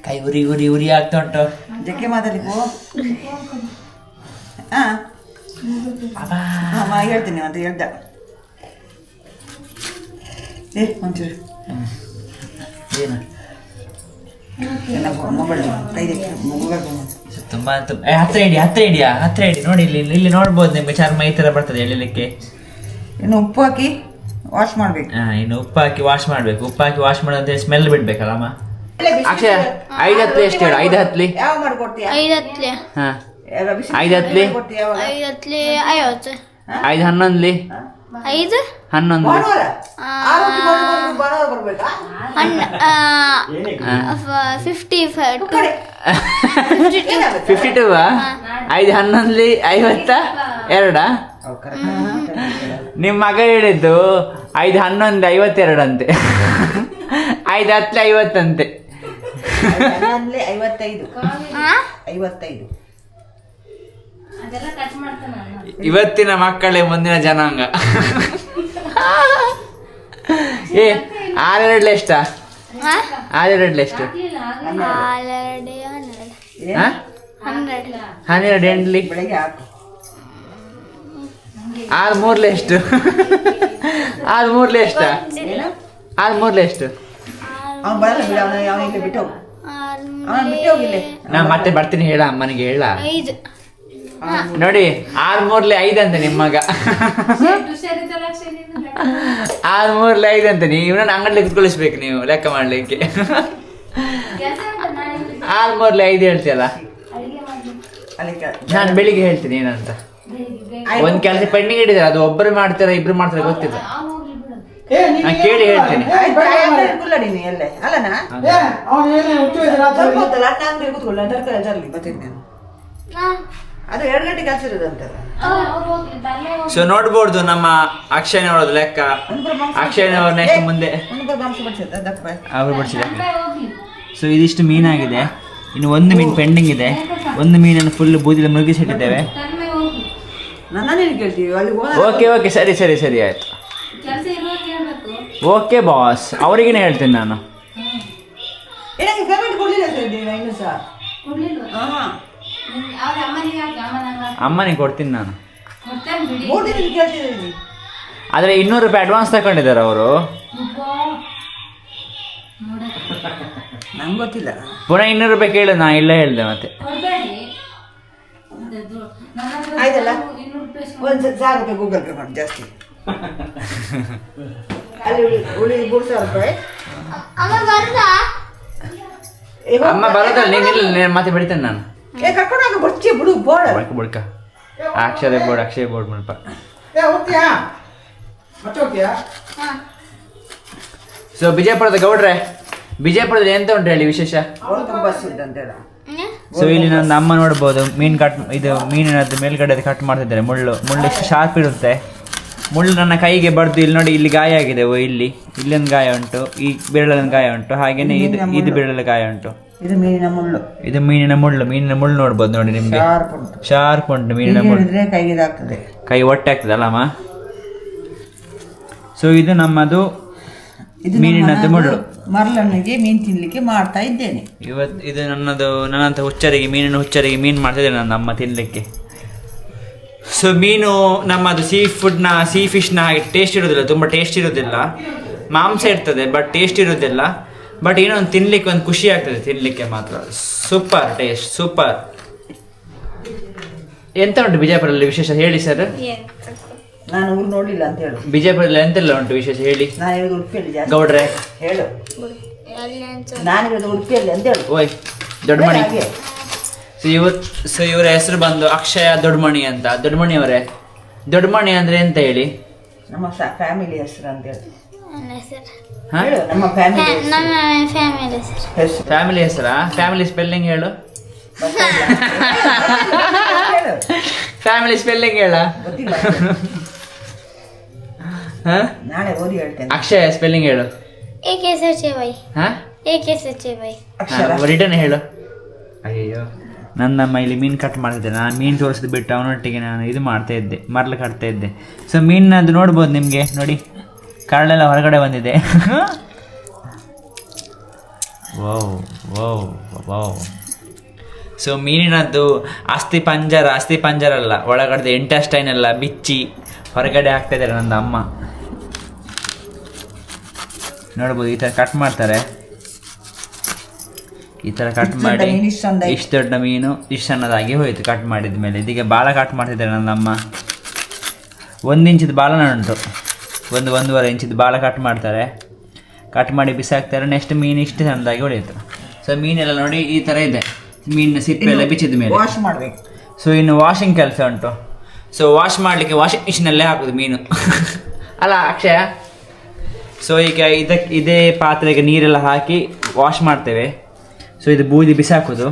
ಕೈ ಉರಿ ಉರಿ ಉರಿ ಆಗ್ತಾ ಉಂಟು. ಜಕ್ಕೆ ಮಾತಾಡಿ ಪೋ. ಹಾಂ ಹೇಳ್ತೀನಿ ಅಂತ ಹೇಳ್ದ. ಏ ಒಂಚೂರು. ಏನು? ತುಂಬಾ ಹತ್ರ ಇಡಿ ಹತ್ರ ಇಡಿಯಾ ಹತ್ರ ಇಡಿ. ನೋಡಿ ಇಲ್ಲಿ ಇಲ್ಲಿ ನೋಡ್ಬೋದು ನಿಮ್ಗೆ ಚರ್ಮ ಈ ತರ ಬರ್ತದೆ ಎಳಿಲಿಕ್ಕೆ. ಇನ್ನು ಉಪ್ಪು ಹಾಕಿ ವಾಶ್ ಮಾಡ್ಬೇಕು. ಹಾ ಇನ್ನು ಉಪ್ಪು ಹಾಕಿ ವಾಶ್ ಮಾಡ್ಬೇಕು. ಉಪ್ಪು ಹಾಕಿ ವಾಶ್ ಮಾಡೋದ್ರೆ ಸ್ಮೆಲ್ ಬಿಡ್ಬೇಕಲ್ಲಮ್ಮ? ಅಕ್ಷಯ ಐದು ಹತ್ಲಿ ಎಷ್ಟು ಹೇಳು? ಐದು ಹತ್ಲಿ? ಯಾವ ಮಾಡ್ಕೊಡ್ತೀಯ ಐದು ಹಾ. ಯಾವ ಬಿಸಿ ಐದು ಹತ್ಲಿ? ಯಾವಾಗ? ಐದತ್ಲೆ ಐವತ್ತು. ಐದು ಹನ್ನೊಂದ್ಲಿ? ಐದು? ಹನ್ನೊಂದು. ಫಿಫ್ಟಿ. ಫಿಫ್ಟಿ ಟು ಐದು ಹನ್ನೊಂದ್ಲಿ ಐವತ್ತ ಎರಡ? ನಿಮ್ಮ ಮಗ ಹೇಳಿದ್ದು ಐದು ಹನ್ನೊಂದು ಐವತ್ತೆರಡಂತೆ ಐದು ಹತ್ತು ಐವತ್ತಂತೆ. ಐವತ್ತೈದು. ಐವತ್ತೈದು. ಇವತ್ತಿನ ಮಕ್ಕಳೇ ಮುಂದಿನ ಜನಾಂಗ. ಏ ಆಲೆರಡ್ಲೆ ಎಷ್ಟ? ಆಲೆರಡ್ಲೆ ಎಷ್ಟು? ಹನ್ನೆರಡು. ಹಾಕು ಆರು. ಮೂರ್ಲೆ ಎಷ್ಟು? ಆರು ಮೂರ್ಲೆ ಎಷ್ಟ? ಆರು ಮೂರ್ಲೆ ಎಷ್ಟು? ನಾ ಮತ್ತೆ ಬರ್ತೀನಿ ಹೇಳ ಅಮ್ಮನಿಗೆ ಹೇಳ. ಐದು. ನೋಡಿ ಆರ್ ಮೂರ್ಲೆ ಐದಂತೆ ನಿಮ್ಮ ಮಗ. ಆರ್ ಮೂರ್ಲೆ ಐದಂತೆ ನೀವು ಇವನನ್ನ ಅಂಗಡಿ ಕುತ್ಕೊಳಿಸ್ಬೇಕು ನೀವು ಲೆಕ್ಕ ಮಾಡ್ಲಿಕ್ಕೆ. ಆರ್ ಮೂರ್ಲೆ ಐದು ಹೇಳ್ತೀಯಲ್ಲ? ಅಲ್ಲಿ ನಾನು ಬೆಳಿಗ್ಗೆ ಹೇಳ್ತೀನಿ ಏನಂತ. ಒಂದ್ ಕೆಲಸ ಪೆಂಡಿಂಗ್ ಹಿಡಿದಾರೆ ಅದು ಒಬ್ಬರು ಮಾಡ್ತಾರೆ ಇಬ್ರು ಮಾಡ್ತಾರೆ ಗೊತ್ತಿಲ್ಲ. ನಾನು ಕೇಳಿ ಹೇಳ್ತೀನಿ. ಆಯ್ತು, ಅದು ಎರಡು ಗಂಟೆ ಕೆಲಸ ಇರೋದಂತಲ್ಲ ಸೊ ನೋಡ್ಬೋದು ನಮ್ಮ ಅಕ್ಷಯನವರದ್ದು ಲೆಕ್ಕ. ಅಕ್ಷಯನವ್ರ ನೆಕ್ಸ್ಟ್ ಮುಂದೆ. ಅವರು ಬಡಿಸಿದೆ ಸೊ ಇದಿಷ್ಟು ಮೀನಾಗಿದೆ. ಇನ್ನು ಒಂದು ಮೀನು ಪೆಂಡಿಂಗ್ ಇದೆ. ಒಂದು ಮೀನನ್ನು ಫುಲ್ ಬೂದಿಲಿ ಮುಳುಗಿಸಿಟ್ಟಿದ್ದೇವೆ. ಓಕೆ ಓಕೆ ಸರಿ ಸರಿ ಸರಿ ಆಯ್ತು. ಓಕೆ ಬಾಸ್ ಅವರಿಗೇನೆ ಹೇಳ್ತೀನಿ ನಾನು. ಅಮ್ಮನಿಗೆ ಕೊಡ್ತೀನಿ ನಾನು. ಆದರೆ ಇನ್ನೂರು ರೂಪಾಯಿ ಅಡ್ವಾನ್ಸ್ ತಗೊಂಡಿದ್ದಾರೆ ಅವರು. ನಂಗೆ ಗೊತ್ತಿಲ್ಲ. ಪುನಃ ಇನ್ನೂರು ರೂಪಾಯಿ ಕೇಳು ನಾ ಇಲ್ಲ ಹೇಳಿದೆ ಮತ್ತೆ. ಆಯ್ತಲ್ಲ? ಒಂದು ಸಾವಿರ ರೂಪಾಯಿ ಗೂಗಲ್ ಪೇ ಮಾಡಿ ಜಾಸ್ತಿ. ಅಲ್ಲಿ ಉಳಿದ ಉಳಿ ಮೂರು ಸಾವಿರ ರೂಪಾಯಿ. ಅಮ್ಮ ಬರ್ದಾ ಏ, ಅಮ್ಮ ಬರೋದಲ್ಲ ನೀನು ಇಲ್ಲ ನೀನು ಮತ್ತೆ ಬಿಡ್ತೇನೆ ನಾನು. ಏ ಕರ್ಕೊಂಡು ಹೋಗ ಬರ್ತೀಯ ಬಿಡು ಬೋರ್ಡ್. ಬಡ್ಕ ಬಡ್ಕ ಅಕ್ಷರ ಬೋರ್ಡ್ ಅಕ್ಷಯ ಬೋರ್ಡ್ ಮಲ್ಪ ಹಾ. ಸೊ ವಿಜಯಪುರದ ಗೌಡ್ರೆ ವಿಜಯಪುರದಲ್ಲಿ ಎಂತ ಉಂಟು ಹೇಳಿ ವಿಶೇಷ? ತುಂಬ ಬಸ್ ಅಂತ ಹೇಳ? ಸೊ ಇಲ್ಲಿ ನನ್ನ ಅಮ್ಮ ನೋಡ್ಬೋದು. ಮೀನ್ ಕಟ್ ಇದು ಮೀನಿನದ್ದು ಮೇಲ್ಗಡೆ ಕಟ್ ಮಾಡ್ತಿದ್ದಾರೆ. ಮುಳ್ಳು ಮುಳ್ಳು ಎಷ್ಟು ಶಾರ್ಪ್ ಇರುತ್ತೆ. ಮುಳ್ಳು ನನ್ನ ಕೈಗೆ ಬಡ್ದು ಇಲ್ಲಿ ನೋಡಿ ಇಲ್ಲಿ ಗಾಯ ಆಗಿದೆ. ಓ ಇಲ್ಲಿ ಇಲ್ಲೊಂದು ಗಾಯ ಉಂಟು. ಈ ಬೆರಳಲ್ಲಿ ಗಾಯ ಉಂಟು. ಹಾಗೇನೆ ಇದು ಇದು ಬೆರಳಲ್ಲಿ ಗಾಯ ಉಂಟು. ಇದು ಮೀನಿನ ಮುಳ್ಳು. ಇದು ಮೀನಿನ ಮುಳ್ಳು. ಮೀನಿನ ಮುಳ್ಳು ನೋಡ್ಬೋದು ನೋಡಿ ನಿಮ್ಗೆ. ಶಾರ್ಪ್ ಉಂಟು. ಶಾರ್ಪ್ ಉಂಟು ಮೀನಿನ ಮುಳ್ಳು. ಹಿಡಿದ್ರೆ ಕೈಗೆ ಇದಾಗ್ತದೆ. ಕೈ ಹೊಟ್ಟೆ ಆಗ್ತದಲ್ಲಮ್ಮ ಸೊ ಇದು ನಮ್ಮದು ಇದು ಮೀನಿನದ್ದು ಮುಳ್ಳು. ಮರಳಣ್ಣಿಗೆ ಮೀನು ತಿನ್ಲಿಕ್ಕೆ ಮಾಡ್ತಾ ಇದ್ದೇನೆ. ಇವತ್ತು ಇದು ನನ್ನದು ನನ್ನಂತ ಹುಚ್ಚರಿಗೆ ಮೀನಿನ ಹುಚ್ಚರಿಗೆ ಮೀನು ಮಾಡ್ತಿದ್ದೇನೆ ನನ್ನ ಅಮ್ಮ ತಿನ್ನಲಿಕ್ಕೆ ಸೊ ಮೀನು ನಮ್ಮದು ಸೀ ಫುಡ್ನ ಸೀ ಫಿಶ್ನ ಹಾಗೆ ಟೇಸ್ಟ್ ಇರೋದಿಲ್ಲ. ತುಂಬ ಟೇಸ್ಟ್ ಇರೋದಿಲ್ಲ. ಮಾಂಸ ಇರ್ತದೆ ಬಟ್ ಟೇಸ್ಟ್ ಇರೋದಿಲ್ಲ. ಬಟ್ ಏನೋ ಒಂದು ತಿನ್ಲಿಕ್ಕೆ ಒಂದು ಖುಷಿ ಆಗ್ತದೆ ತಿನ್ಲಿಕ್ಕೆ ಮಾತ್ರ. ಸೂಪರ್ ಟೇಸ್ಟ್ ಸೂಪರ್ ಎಂತ ಉಂಟು ಬಿಜಾಪುರಲ್ಲಿ ವಿಶೇಷ ಹೇಳಿ ಸರ್ ನಾನು ಊರು ನೋಡಿಲ್ಲ ಅಂತ ಹೇಳು. ಬಿಜಾಪುರಲ್ಲಿ ಎಂತೆಲ್ಲ ಉಂಟು ವಿಶೇಷ ಹೇಳಿ? ನಾನು ಇರೋದು ಉಡುಪಿಯಲ್ಲಿ ಜಾಸ್ತಿ. ಗೌಡ್ರೆ. ಹೇಳು. ನಾನು ಇರೋದು ಉಡುಪಿಯಲ್ಲಿ ಅಂತ ಹೇಳು. ಓಯ್ ದೊಡ್ಡಮಣಿ. ಸೊ ಇವ್ರ ಸೊ ಇವರ ಹೆಸರು ಬಂದು ಅಕ್ಷಯ ದೊಡ್ಡಮಣಿ ಅಂತ. ದೊಡ್ಡಮಣಿ ಅವರೇ ದೊಡ್ಡಮಣಿ ಅಂದ್ರೆ ಎಂತ ಹೇಳಿ? ನಮ್ಮ ಫ್ಯಾಮಿಲಿ ಹೆಸರು ಅಂತ ಹೇಳು. ನನ್ನ ಹೆಸರು. ಹಾ? ನಮ್ಮ ಫ್ಯಾಮಿಲಿ ನಮ್ಮ ಫ್ಯಾಮಿಲಿ ಹೆಸರು. ಫ್ಯಾಮಿಲಿ ಹೆಸರಾ? ಫ್ಯಾಮಿಲಿ ಸ್ಪೆಲ್ಲಿಂಗ್ ಹೇಳು. ಹೇಳು ಫ್ಯಾಮಿಲಿ ಸ್ಪೆಲ್ಲಿಂಗ್ ಹೇಳ. ಗೊತ್ತಿಲ್ಲ. ಹಾ? ನಾಳೆ ಓದಿ ಹೇಳ್ತೇನೆ. ಅಕ್ಷಯ ಸ್ಪೆಲ್ಲಿಂಗ್ ಹೇಳು. A K S H A Y A K S H A Y Akshara return ಹೇಳು. ಅಯ್ಯೋ ನನ್ನ ಮೈಲಿ ಮೀನು ಕಟ್ ಮಾಡ್ತಿದ್ದೆ. ನಾನು ಮೀನು ತೋರಿಸಿದ್ ಬಿಟ್ಟು ಅವನೊಟ್ಟಿಗೆ ನಾನು ಇದು ಮಾಡ್ತಾ ಇದ್ದೆ ಮರಳು ಕಟ್ತಾ ಇದ್ದೆ. ಸೊ ಮೀನದು ನೋಡ್ಬೋದು ನಿಮಗೆ ನೋಡಿ. ಕರಳೆಲ್ಲ ಹೊರಗಡೆ ಬಂದಿದೆ. Wow wow wow. ಸೊ ಮೀನಿನದ್ದು ಅಸ್ಥಿ ಪಂಜರ ಅಸ್ಥಿ ಪಂಜರ ಅಲ್ಲ ಒಳಗಡೆ ಇಂಟೆಸ್ಟೈನ್ ಎಲ್ಲ ಬಿಚ್ಚಿ ಹೊರಗಡೆ ಹಾಕ್ತಾ ಇದ್ದಾರೆ ನನ್ನ ಅಮ್ಮ. ನೋಡ್ಬೋದು ಈ ಥರ ಕಟ್ ಮಾಡ್ತಾರೆ. ಈ ಥರ ಕಟ್ ಮಾಡಿ ಇಷ್ಟು ದೊಡ್ಡ ಮೀನು ಇಷ್ಟು ಸಣ್ಣದಾಗಿ ಹೋಯಿತು ಕಟ್ ಮಾಡಿದ ಮೇಲೆ ಇದೀಗ ಬಾಳ ಕಟ್ ಮಾಡ್ತಿದ್ದಾರೆ ನನ್ನ ಅಮ್ಮ. ಒಂದು ಇಂಚಿದ ಬಾಲನ ಉಂಟು. ಒಂದು ಒಂದೂವರೆ ಇಂಚಿದ್ದು ಭಾಳ ಕಟ್ ಮಾಡ್ತಾರೆ. ಕಟ್ ಮಾಡಿ ಬಿಸಾಕ್ತಾರೆ. ನೆಕ್ಸ್ಟ್ ಮೀನು ಇಷ್ಟು ಸಣ್ಣದಾಗಿ ಹೊಡೆಯುತ್ತೆ. ಸೊ ಮೀನೆಲ್ಲ ನೋಡಿ ಈ ಥರ ಇದೆ. ಮೀನಿನ ಸಿಪ್ಪೆ ಎಲ್ಲ ಬಿಚ್ಚಿದ ಮೇಲೆ. ವಾಶ್ ಮಾಡಬೇಕು. ಸೊ ಇನ್ನು ವಾಷಿಂಗ್ ಕೆಲಸ ಉಂಟು. ಸೊ ವಾಶ್ ಮಾಡಲಿಕ್ಕೆ ವಾಷಿಂಗ್ ಮಿಷಿನಲ್ಲೇ ಹಾಕೋದು ಮೀನು. ಅಲ್ಲ ಅಕ್ಷಯ. ಸೊ ಈಗ ಇದಕ್ಕೆ ಇದೇ ಪಾತ್ರೆಗೆ ನೀರೆಲ್ಲ ಹಾಕಿ ವಾಶ್ ಮಾಡ್ತೇವೆ. ಸೊ ಇದು ಬೂದಿ ಬಿಸಾಕೋದು.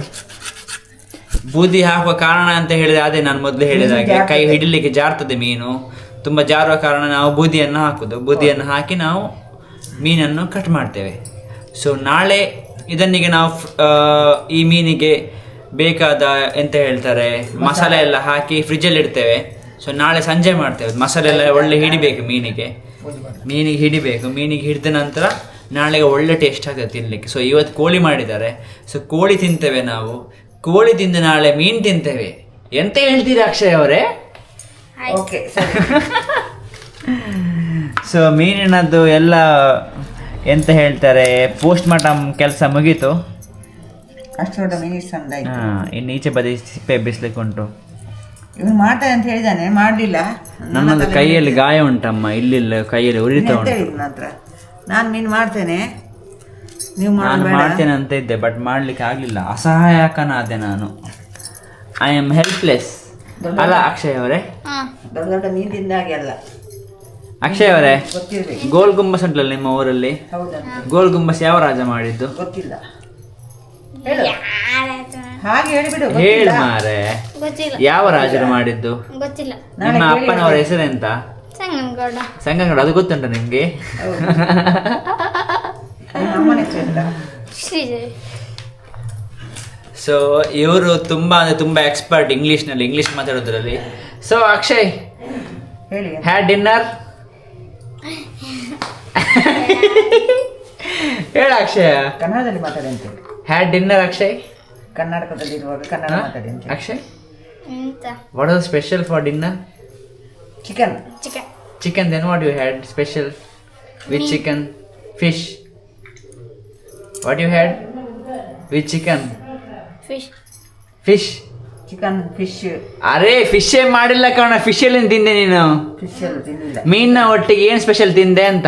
ಬೂದಿ ಹಾಕುವ ಕಾರಣ ಅಂತ ಹೇಳಿದ್ರೆ ಅದೇ ನಾನು ಮೊದಲು ಹೇಳಿದ ಹಾಗೆ. ಕೈ ಹಿಡಿಲಿಕ್ಕೆ ಜಾರ್ತದೆ ಮೀನು. ತುಂಬ ಜಾರುವ ಕಾರಣ ನಾವು ಬೂದಿಯನ್ನು ಹಾಕೋದು. ಬೂದಿಯನ್ನು ಹಾಕಿ ನಾವು ಮೀನನ್ನು ಕಟ್ ಮಾಡ್ತೇವೆ. ಸೊ ನಾಳೆ ಇದನ್ನಿಗೆ ನಾವು ಈ ಮೀನಿಗೆ ಬೇಕಾದ ಎಂತ ಹೇಳ್ತಾರೆ? ಮಸಾಲೆ ಎಲ್ಲ ಹಾಕಿ ಫ್ರಿಜ್ಜಲ್ಲಿ ಇಡ್ತೇವೆ. ಸೊ ನಾಳೆ ಸಂಜೆ ಮಾಡ್ತೇವೆ. ಮಸಾಲೆ ಎಲ್ಲ ಒಳ್ಳೆ ಹಿಡಿಬೇಕು ಮೀನಿಗೆ. ಮೀನಿಗೆ ಹಿಡಿಬೇಕು. ಮೀನಿಗೆ ಹಿಡಿದ ನಂತರ ನಾಳೆಗೆ ಒಳ್ಳೆ ಟೇಸ್ಟ್ ಆಗುತ್ತೆ ತಿನ್ನಲಿಕ್ಕೆ ಸೊ ಇವತ್ತು ಕೋಳಿ ಮಾಡಿದ್ದಾರೆ. ಸೊ ಕೋಳಿ ತಿಂತೇವೆ ನಾವು. ಕೋಳಿ ತಿಂದು ನಾಳೆ ಮೀನು ತಿಂತೇವೆ. ಎಂತ ಹೇಳ್ತೀರಾ ಅಕ್ಷಯ್ ಅವರೇ? ಓಕೆ ಸೊ ಮೀನಿನದ್ದು ಎಲ್ಲ ಎಂತ ಹೇಳ್ತಾರೆ? ಪೋಸ್ಟ್ ಮಾರ್ಟಮ್ ಕೆಲಸ ಮುಗೀತು. ಅಷ್ಟು ದೊಡ್ಡ ಮೀನು ಇಷ್ಟು ಸಣ್ಣದಾಯ್ತು ಹಾ ಇನ್ನು ಈಚೆ ಬದಿ ಸಿಪ್ಪೆ ಬಿಸ್ಲಿಕ್ಕೆ ಉಂಟು. ಇವನು ಮಾಡ್ತಾನೆ ಅಂತ ಹೇಳಿದಾನೆ ಮಾಡಲಿಲ್ಲ. ನನ್ನದು ಕೈಯಲ್ಲಿ ಗಾಯ ಉಂಟಮ್ಮ ಇಲ್ಲಿಲ್ಲ ಕೈಯಲ್ಲಿ ಉರಿತಾ ಉಂಟು. ನನ್ನ ಹತ್ರ. ನಾನು ಮೀನು ಮಾಡ್ತೇನೆ. ನೀವು ನಾನು ಮಾಡ್ತೇನೆ ಅಂತ ಇದ್ದೆ ಬಟ್ ಮಾಡ್ಲಿಕ್ಕೆ ಆಗ್ಲಿಲ್ಲ. ಅಸಹಾಯಕನಾದೆ ನಾನು. ಐ ಆಮ್ ಹೆಲ್ಪ್ಲೆಸ್ ಅಲ್ಲ ಅಕ್ಷಯ್ ಅವರೇ. ದೊಡ್ಡ ದೊಡ್ಡ ಮೀನು ತಿಂದಾಗೆ ಅಲ್ಲ. ಅಕ್ಷಯ್ ಅವರೇ ಗೊತ್ತಿರ್ಬೇಕು ಗೋಲ್ ಗುಂಬಸ್ ಉಂಟಲ್ಲ ನಿಮ್ಮ ಊರಲ್ಲಿ? ಹೌದಂತ ಗೋಲ್ ಗುಂಬಸ್ ಯಾವ ರಾಜ ಮಾಡಿದ್ದು? ಗೊತ್ತಿಲ್ಲ. ಹೇಳು. ಹಾಗೆ ಹೇಳಿಬಿಡು ಹೇಳು ಗೊತ್ತಿಲ್ಲ. ಮಾರೆ. ಗೊತ್ತಿಲ್ಲ. ಯಾವ ರಾಜರು ಮಾಡಿದ್ದು? ಗೊತ್ತಿಲ್ಲ. ನಿಮ್ಮ ಅಪ್ಪನವರ ಹೆಸರೆಂತ? ಸಂಗನಗೌಡ. ಸಂಗಂಗಡ ಅದು ಗೊತ್ತುಂಟ ನಿಮ್ಗೆ? ಹೌದು. ನಿಮ್ಮ ಅಮ್ಮನ ಹೆಸರೆಂತ? ಶ್ರೀದೇವಿ ಸೊ ಇವರು ತುಂಬಾ ಅಂದ್ರೆ ತುಂಬಾ ಎಕ್ಸ್ಪರ್ಟ್ ಇಂಗ್ಲಿಷ್ನಲ್ಲಿ ಇಂಗ್ಲಿಷ್ ಮಾತಾಡೋದ್ರಲ್ಲಿ. ಸೊ ಅಕ್ಷಯ್ ಹೇಳಿ. ಹ್ಯಾಡ್ ಡಿನ್ನರ್ ಹೇಳ ಅಕ್ಷಯ. ಕನ್ನಡದಲ್ಲಿ ಮಾತಾಡಿ ಅಂತ ಹೇಳಿ. Had dinner Akshay? ಕರ್ನಾಟಕದಲ್ಲಿ ಇರುವಾಗ ಕನ್ನಡ ಮಾತಾಡಿ ಅಂತ Akshay? What are special for dinner chicken chicken chicken then what you had special with chicken fish what you had with chicken fish fish chicken fish ಅರೆ ಫಿಶ್ ಮಾಡಿಲ್ಲ ಕಣ ಫಿಶ್ ಅಲ್ಲಿ ತಿಂದೆ ನೀನು. ಫಿಶ್ ಎಲ್ಲ ತಿನ್ನಿಲ್ಲ ಮೀನಿನ ಒಟ್ಟಿಗೆ ಏನ್ ಸ್ಪೆಷಲ್ ತಿಂದೆ ಅಂತ?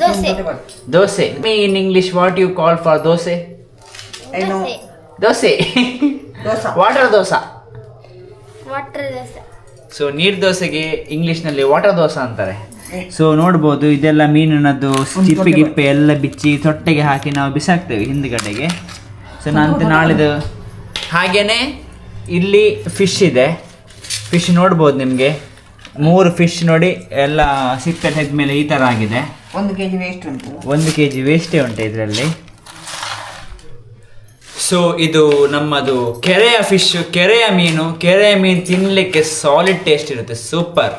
Dosa. Dosa me in English what you call for dosa? ಏನು? Dosa. Water dosa. Water dosa. So ನೀರ್ ದೋಸೆಗೆ ಇಂಗ್ಲಿಷ್ನಲ್ಲಿ ವಾಟರ್ ದೋಸೆ ಅಂತಾರೆ. ಸೊ ನೋಡ್ಬೋದು ಇದೆಲ್ಲ ಮೀನಿನದ್ದು ಸಿಪ್ಪೆ ಗಿಪ್ಪೆ ಎಲ್ಲ ಬಿಚ್ಚಿ ತೊಟ್ಟೆಗೆ ಹಾಕಿ ನಾವು ಬಿಸಾಕ್ತೇವೆ ಹಿಂದ್ಗಡೆಗೆ. ಸೊ ನಾನು ನಾಳಿದು ಹಾಗೇನೆ ಇಲ್ಲಿ ಫಿಶ್ ಇದೆ. ಫಿಶ್ ನೋಡ್ಬೋದು ನಿಮಗೆ. ಮೂರು ಫಿಶ್ ನೋಡಿ ಎಲ್ಲ ತೆಗೆದ ಮೇಲೆ ಈ ಥರ ಆಗಿದೆ. ಒಂದು ಕೆ ಜಿ ವೇಸ್ಟ್ ಉಂಟು. ಒಂದು ಕೆ ಜಿ ವೇಸ್ಟೇ ಉಂಟು ಇದರಲ್ಲಿ. ಸೊ ಇದು ನಮ್ಮದು ಕೆರೆಯ ಫಿಶ್ ಕೆರೆಯ ಮೀನು. ಕೆರೆಯ ಮೀನು ತಿನ್ನಲಿಕ್ಕೆ ಸಾಲಿಡ್ ಟೇಸ್ಟ್ ಇರುತ್ತೆ. ಸೂಪರ್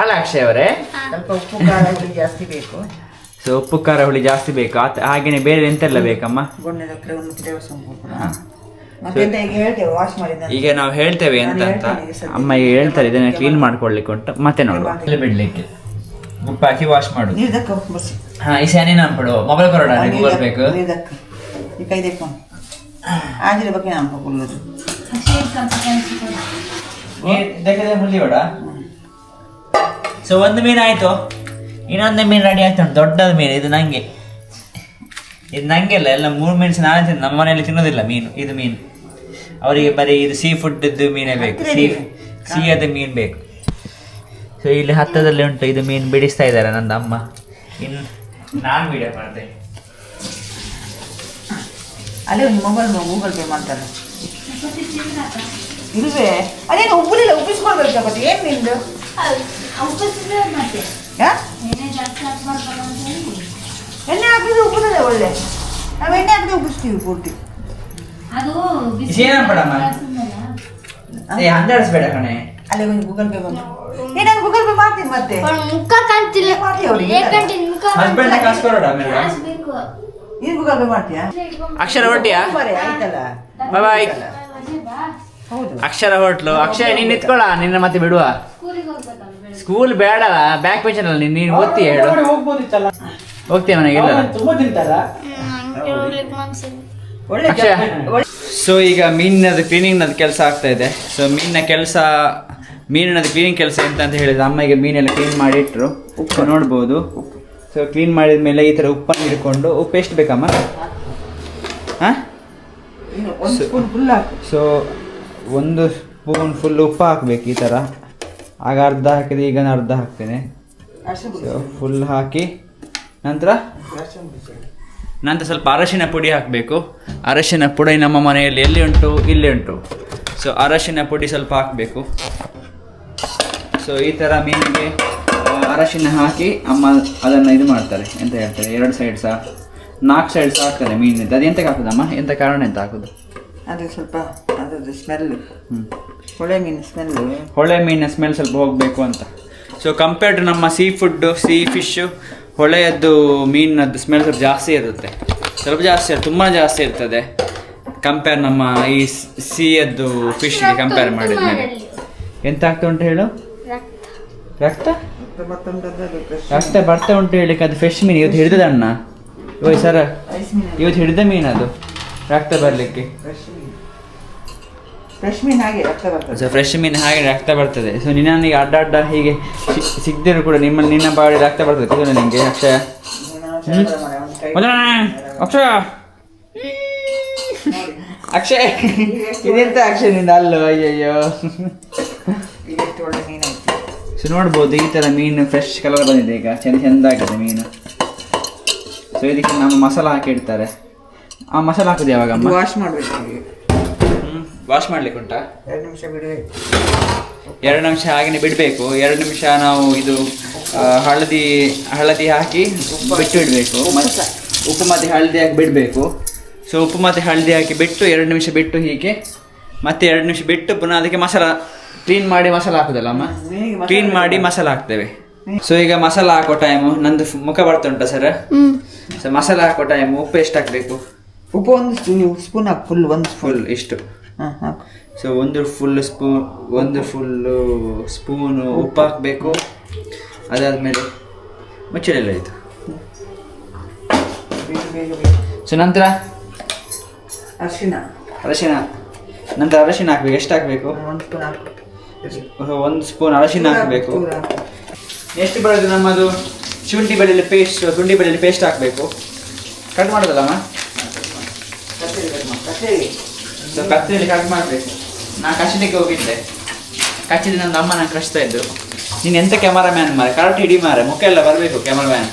ಅಲ್ಲ ಅಕ್ಷಯ್ ಅವರೇ. ಸ್ವಲ್ಪ ಉಪ್ಪು ಖಾರ ಜಾಸ್ತಿ ಬೇಕು. ಸೊ ಉಪ್ಪು ಖಾರ ಹುಳಿ ಜಾಸ್ತಿ ಬೇಕು. ಆತ ಹಾಗೇನೆ ಬೇರೆ ಎಂತೆಲ್ಲ ಬೇಕಮ್ಮ? ಈಗ ವಾಶ್ ಮಾಡಿದ ಈಗ ನಾವು ಹೇಳ್ತೇವೆ ಎಂತ ಅಂತ. ಸದ್ಯಕ್ಕೆ. ಅಮ್ಮ ಈಗ ಹೇಳ್ತಾರೆ ಇದನ್ನ ಕ್ಲೀನ್ ಮಾಡ್ಕೊಳ್ಲಿಕ್ಕೆ ಉಂಟು. ಮತ್ತೆ ನೋಡುವ. ಇಲ್ಲಿ ಬಿಡ್ಲಿಕ್ಕೆ. ಉಪ್ಪು ಹಾಕಿ ವಾಶ್ ಮಾಡು ಹಾ ಈ ಸ್ಯಾನಿ ನಾನು ಪಡುವ ಮೊಬೈಲ್ ಕೊರೋಡ ಗೂಗಲ್ ಬೇಕು ಸೊ ಒಂದು ಮೀನು ಆಯ್ತು. ಇನ್ನೊಂದು ಮೀನು ರೆಡಿ ಆಗ್ತಾ ಉಂಟು ದೊಡ್ಡದ ಮೀನು ಇದು ನಂಗೆ. ಇದು ನಂಗೆ ಅಲ್ಲ ಎಲ್ಲ ಮೂರು ಮೀನು ನಾನು ತಿಂದು ನಮ್ಮ ಮನೆಯಲ್ಲಿ ತಿನ್ನೋದಿಲ್ಲ ಮೀನು ಇದು ಮೀನು. ಅವರಿಗೆ ಬರೀ ಇದು ಸೀ ಫುಡ್ ಮೀನೇ ಬೇಕು ಸೀ ಅದು ಮೀನು ಬೇಕು. ಸೊ ಇಲ್ಲಿ ಹತ್ತದಲ್ಲಿ ಉಂಟು ಇದು ಮೀನು ಬಿಡಿಸ್ತಾ ಇದ್ದಾರೆ ನನ್ನ ಅಮ್ಮ. ಇನ್ನು ನಾನು ವಿಡಿಯೋ ಮಾಡ್ತೇನೆ. ಅಲ್ಲೇ ಒಂದು ಮೊಬೈಲ್ ಗೂಗಲ್ ಪೇ ಮಾಡ್ತಾರೆ. ಇಲ್ವೇ? ಅದೇನು ಉಬ್ಬಲಿಲ್ಲ ಉಬ್ಬಿಸ್ಕೊಳ್ಬೇಕು ಏನು ನಿಂದು? ಎಣ್ಣೆ ಹಾಕಿದ್ರೆ ಉಬ್ಬುತ್ತದೆ ಒಳ್ಳೆ. ನಾವು ಎಣ್ಣೆ ಹಾಕಿದ್ರೆ ಉಬ್ಬಿಸ್ತೀವಿ ಪೂರ್ತಿ. ಏನಪ್ಪಡಮ್ಮ ಏ ಹಂದಾಡಿಸ್ಬೇಡ ಕಣೆ. ಅಲ್ಲೇ ಒಂದು ಗೂಗಲ್ ಪೇ ಬಂತು ಏ ನಾನು ಗೂಗಲ್ ಪೇ ಮಾಡ್ತೀನಿ ಮತ್ತೆ. ಮುಖ ಕಾಣ್ತಿಲ್ಲ. ಮಾಡ್ತೀಯ ಅವ್ರಿಗೆ? ಏಕಂಟಿ ಮುಖ ಹಸ್ಬೆಂಡ್ ಕಾಸು ಕೊಡೋಣ ನೀನು ಗೂಗಲ್ ಪೇ ಮಾಡ್ತೀಯಾ? ಅಕ್ಷರ ಹೊರಟಿಯಾ ಬರೇ ಆಯ್ತಲ್ಲ. ಬಾಯ್ ಬಾಯ್ ಹೌದು. ಅಕ್ಷರ ಹೋಟ್ಲು. ಅಕ್ಷಯ ನೀನ್ ನಿಂತ್ಕೊಳ್ಳ ನಿನ್ನ ಮತ್ತೆ ಬಿಡುವ. ಸ್ಕೂಲ್ ಬೇಡ ಬ್ಯಾಕ್ ಬೆಂಚ್ ಅಲ್ಲಿ ನೀನು ಓದ್ತಿ ಹೇಳು? ಹೋಗ್ತೀಯ ಮನೆಗೆ ಇಲ್ಲ? ತುಂಬಾ ತಿಂತಾರ? ಸೊ ಈಗ ಮೀನಿನದು ಕ್ಲೀನಿಂಗ್ನದು ಕೆಲಸ ಆಗ್ತಾ ಇದೆ. ಸೊ ಮೀನಿನ ಕೆಲಸ ಮೀನಿನದು ಕ್ಲೀನಿಂಗ್ ಕೆಲಸ ಎಂತ ಅಂತ ಹೇಳಿದ್ರೆ ಅಮ್ಮಗೆ ಮೀನೆಲ್ಲ ಕ್ಲೀನ್ ಮಾಡಿಟ್ರು. ಉಪ್ಪು ನೋಡ್ಬೋದು. ಸೊ ಕ್ಲೀನ್ ಮಾಡಿದ ಮೇಲೆ ಈ ಥರ ಉಪ್ಪನ್ನು ಹಿಡ್ಕೊಂಡು ಉಪ್ಪು ಎಷ್ಟು ಬೇಕಮ್ಮ? ಹಾಂ? ಸೊ ಒಂದು ಸ್ಪೂನ್ ಫುಲ್ ಉಪ್ಪು ಹಾಕ್ಬೇಕು ಈ ಥರ. ಆಗ ಅರ್ಧ ಹಾಕಿದೆ, ಈಗ ಅರ್ಧ ಹಾಕ್ತೇನೆ. ಫುಲ್ ಹಾಕಿ, ನಂತರ? ನಂತರ ಸ್ವಲ್ಪ ಅರಶಿನ ಪುಡಿ ಹಾಕಬೇಕು. ಅರಶಿನ ಪುಡಿ ನಮ್ಮ ಮನೆಯಲ್ಲಿ ಎಲ್ಲಿ ಉಂಟು? ಇಲ್ಲಿ ಉಂಟು. ಸೊ ಅರಶಿನ ಪುಡಿ ಸ್ವಲ್ಪ ಹಾಕಬೇಕು. ಸೊ ಈ ಥರ ಮೀನಿಗೆ ಅರಶಿನ ಹಾಕಿ ಅಮ್ಮ ಅದನ್ನು ಇದು ಮಾಡ್ತಾರೆ. ಎಂತ ಹೇಳ್ತಾರೆ? ಎರಡು ಸೈಡ್ ಸಹ ನಾಲ್ಕು ಸೈಡ್ ಸಹ ಹಾಕ್ತಾರೆ ಮೀನಿಂದ. ಅದು ಎಂತಕ್ಕೆ ಹಾಕೋದಮ್ಮ? ಎಂತ ಕಾರಣ ಎಂತ ಹಾಕೋದು? ಅದು ಸ್ವಲ್ಪ ಅದ್ರದ್ದು ಸ್ಮೆಲ್ ಹ್ಞೂ ಹೊಳೆ ಮೀನು ಸ್ಮೆಲ್ ಹೊಳೆ ಮೀನಿನ ಸ್ಮೆಲ್ ಸ್ವಲ್ಪ ಹೋಗಬೇಕು ಅಂತ. ಸೊ ಕಂಪೇರ್ಡ್ ಟು ನಮ್ಮ ಸೀ ಫುಡ್ಡು ಸೀ ಫಿಶ್ಶು ಹೊಳೆಯದ್ದು ಮೀನದ್ದು ಸ್ಮೆಲ್ ಸ್ವಲ್ಪ ಜಾಸ್ತಿ ಇರುತ್ತೆ. ಸ್ವಲ್ಪ ಜಾಸ್ತಿ ತುಂಬಾ ಜಾಸ್ತಿ ಇರ್ತದೆ. ಕಂಪೇರ್ ನಮ್ಮ ಈ ಸೀಯದ್ದು ಫಿಶ್ಗೆ ಕಂಪೇರ್ ಮಾಡಿದ್ಮೇಲೆ. ಎಂತ ಆಗ್ತಾ ಉಂಟು ಹೇಳು? ರಕ್ತ. ರಕ್ತ? ಬರ್ತಾ ಉಂಟು ಹೇಳಿಕ್ಕೆ ಅದು ಫ್ರೆಶ್ ಮೀನು. ಇವತ್ತು ಹಿಡಿದಣ್ಣ ಓಯ್ ಸರ. ಐಸ್ ಮೀನು ಇವತ್ತು ಹಿಡಿದ ಮೀನು ಅದು ರಕ್ತ ಬರಲಿಕ್ಕೆ. ಫ್ರೆಶ್ ಮೀನು ಹಾಗೆ ರಕ್ತ ಬರ್ತದೆ. ಸೊ ಫ್ರೆಶ್ ಮೀನು ಹಾಗೆ ರಕ್ತ ಬರ್ತದೆ. ಸೊ ನಿನ್ನೀಗ ಅಡ್ಡ ಅಡ್ಡ ಹೀಗೆ ಸಿಗ್ದಿರು ಕೂಡ ನಿಮ್ಮ ನಿನ್ನ ಬಾಡಿ ರಕ್ತ ಬರ್ತದೆ. ಗೊತ್ತಿಲ್ಲ ನಿಂಗೆ ಅಕ್ಷಯ. ಅಕ್ಷಯ. ಅಕ್ಷಯ್. ಇದೆಂತ ಅಕ್ಷಯ್ನಿಂದ? ಅಲ್ಲೋ ಅಯ್ಯಯ್ಯೋ. ಸೊ ನೋಡ್ಬೋದು ಈ ಥರ ಮೀನು ಫ್ರೆಶ್ ಕಲರ್ ಬಂದಿದೆ ಈಗ. ಚೆಂದ ಚೆಂದಾಗಿದೆ ಮೀನು. ಸೊ ಇದಕ್ಕೆ ನಮ್ಮ ಮಸಾಲ ಹಾಕಿ ಇಡ್ತಾರೆ. ಆ ಮಸಾಲ ಹಾಕೋದು ಯಾವಾಗ ವಾಶ್ ಮಾಡ್ಬೇಕು ವಾಶ್ ಮಾಡ್ಲಿಕ್ಕೆ ಉಂಟಾ? ಎರಡು ನಿಮಿಷ ಬಿಡಬೇಕು ಎರಡು ನಿಮಿಷ ಹಾಗೆಯೇ ಬಿಡಬೇಕು. ಎರಡು ನಿಮಿಷ ನಾವು ಇದು ಆ, ಹಳದಿ ಹಳದಿ ಹಾಕಿ ಬಿಟ್ಟು ಇಡಬೇಕು. ಮತ್ತೆ ಉಪ್ಪು ಮತ್ತೆ ಹಳದಿ ಹಾಕಿ ಬಿಡಬೇಕು. ಸೊ ಉಪ್ಪು ಮತ್ತೆ ಹಳದಿ ಹಾಕಿ ಬಿಟ್ಟು ಎರಡು ನಿಮಿಷ ಬಿಟ್ಟು ಹೀಗೆ ಮತ್ತೆ ಎರಡು ನಿಮಿಷ ಬಿಟ್ಟು ಪುನಃ ಅದಕ್ಕೆ ಮಸಾಲ ಕ್ಲೀನ್ ಮಾಡಿ ಮಸಾಲ ಹಾಕುದಲ್ಲ ಅಮ್ಮ? ಕ್ಲೀನ್ ಮಾಡಿ ಮಸಾಲ ಹಾಕ್ತೇವೆ. ಸೊ ಈಗ ಮಸಾಲ ಹಾಕೋ ಟೈಮು ನಂದು ಮುಖ ಬರ್ತಾ ಉಂಟಾ ಸರ್ ಹ್ಮ್. ಸೊ ಮಸಾಲ ಹಾಕೋ ಟೈಮು ಉಪ್ಪು ಎಷ್ಟು ಹಾಕಬೇಕು? ಉಪ್ಪು ಒಂದು ಸ್ಪೂನ್ ಸ್ಪೂನ್ ಹಾಕು ಫುಲ್ ಒಂದು ಫುಲ್ ಇಷ್ಟು. ಸೊ ಒಂದು ಫುಲ್ ಸ್ಪೂನ್ ಒಂದು ಫುಲ್ಲು ಸ್ಪೂನು ಉಪ್ಪು ಹಾಕಬೇಕು. ಅದಾದಮೇಲೆ ಮುಚ್ಚಳೆಲ್ಲ ಆಯಿತು. ಸೊ ನಂತರ? ಅರಿಶಿನ. ಅರಶಿನ. ನಂತರ ಅರಶಿನ ಹಾಕ್ಬೇಕು. ಎಷ್ಟು ಹಾಕಬೇಕು? ಒಂದು ಸ್ಪೂನ್ ಹಾಕು ಒಂದು ಸ್ಪೂನ್ ಅರಶಿನ ಹಾಕಬೇಕು ಎಷ್ಟು ಬರೋದು ನಮ್ಮದು? ಶುಂಠಿ ಬೆಳ್ಳುಳ್ಳಿ ಪೇಸ್ಟ್ ಶುಂಠಿ ಬೆಳ್ಳುಳ್ಳಿ ಪೇಸ್ಟ್ ಹಾಕಬೇಕು. ಕಟ್ ಮಾಡೋದಲ್ಲಮ್ಮ ಕತ್ತರಿಯಲ್ಲಿ ಕಟ್ ಮಾಡಬೇಕು. ನಾನು ಕಚ್ಚಲಿಕ್ಕೆ ಹೋಗಿದ್ದೆ. ಕಚ್ಚಿದ ನನ್ನ ಅಮ್ಮ ನಾನು ಕಚ್ತಾ ಇದ್ದು. ನೀನು ಎಂತ ಕ್ಯಾಮರಾಮ್ಯಾನ್ ಮಾರೆ? ಕರೆಕ್ಟ್ ಹಿಡಿ ಮಾರೆ. ಮುಖ ಎಲ್ಲ ಬರಬೇಕು cameraman.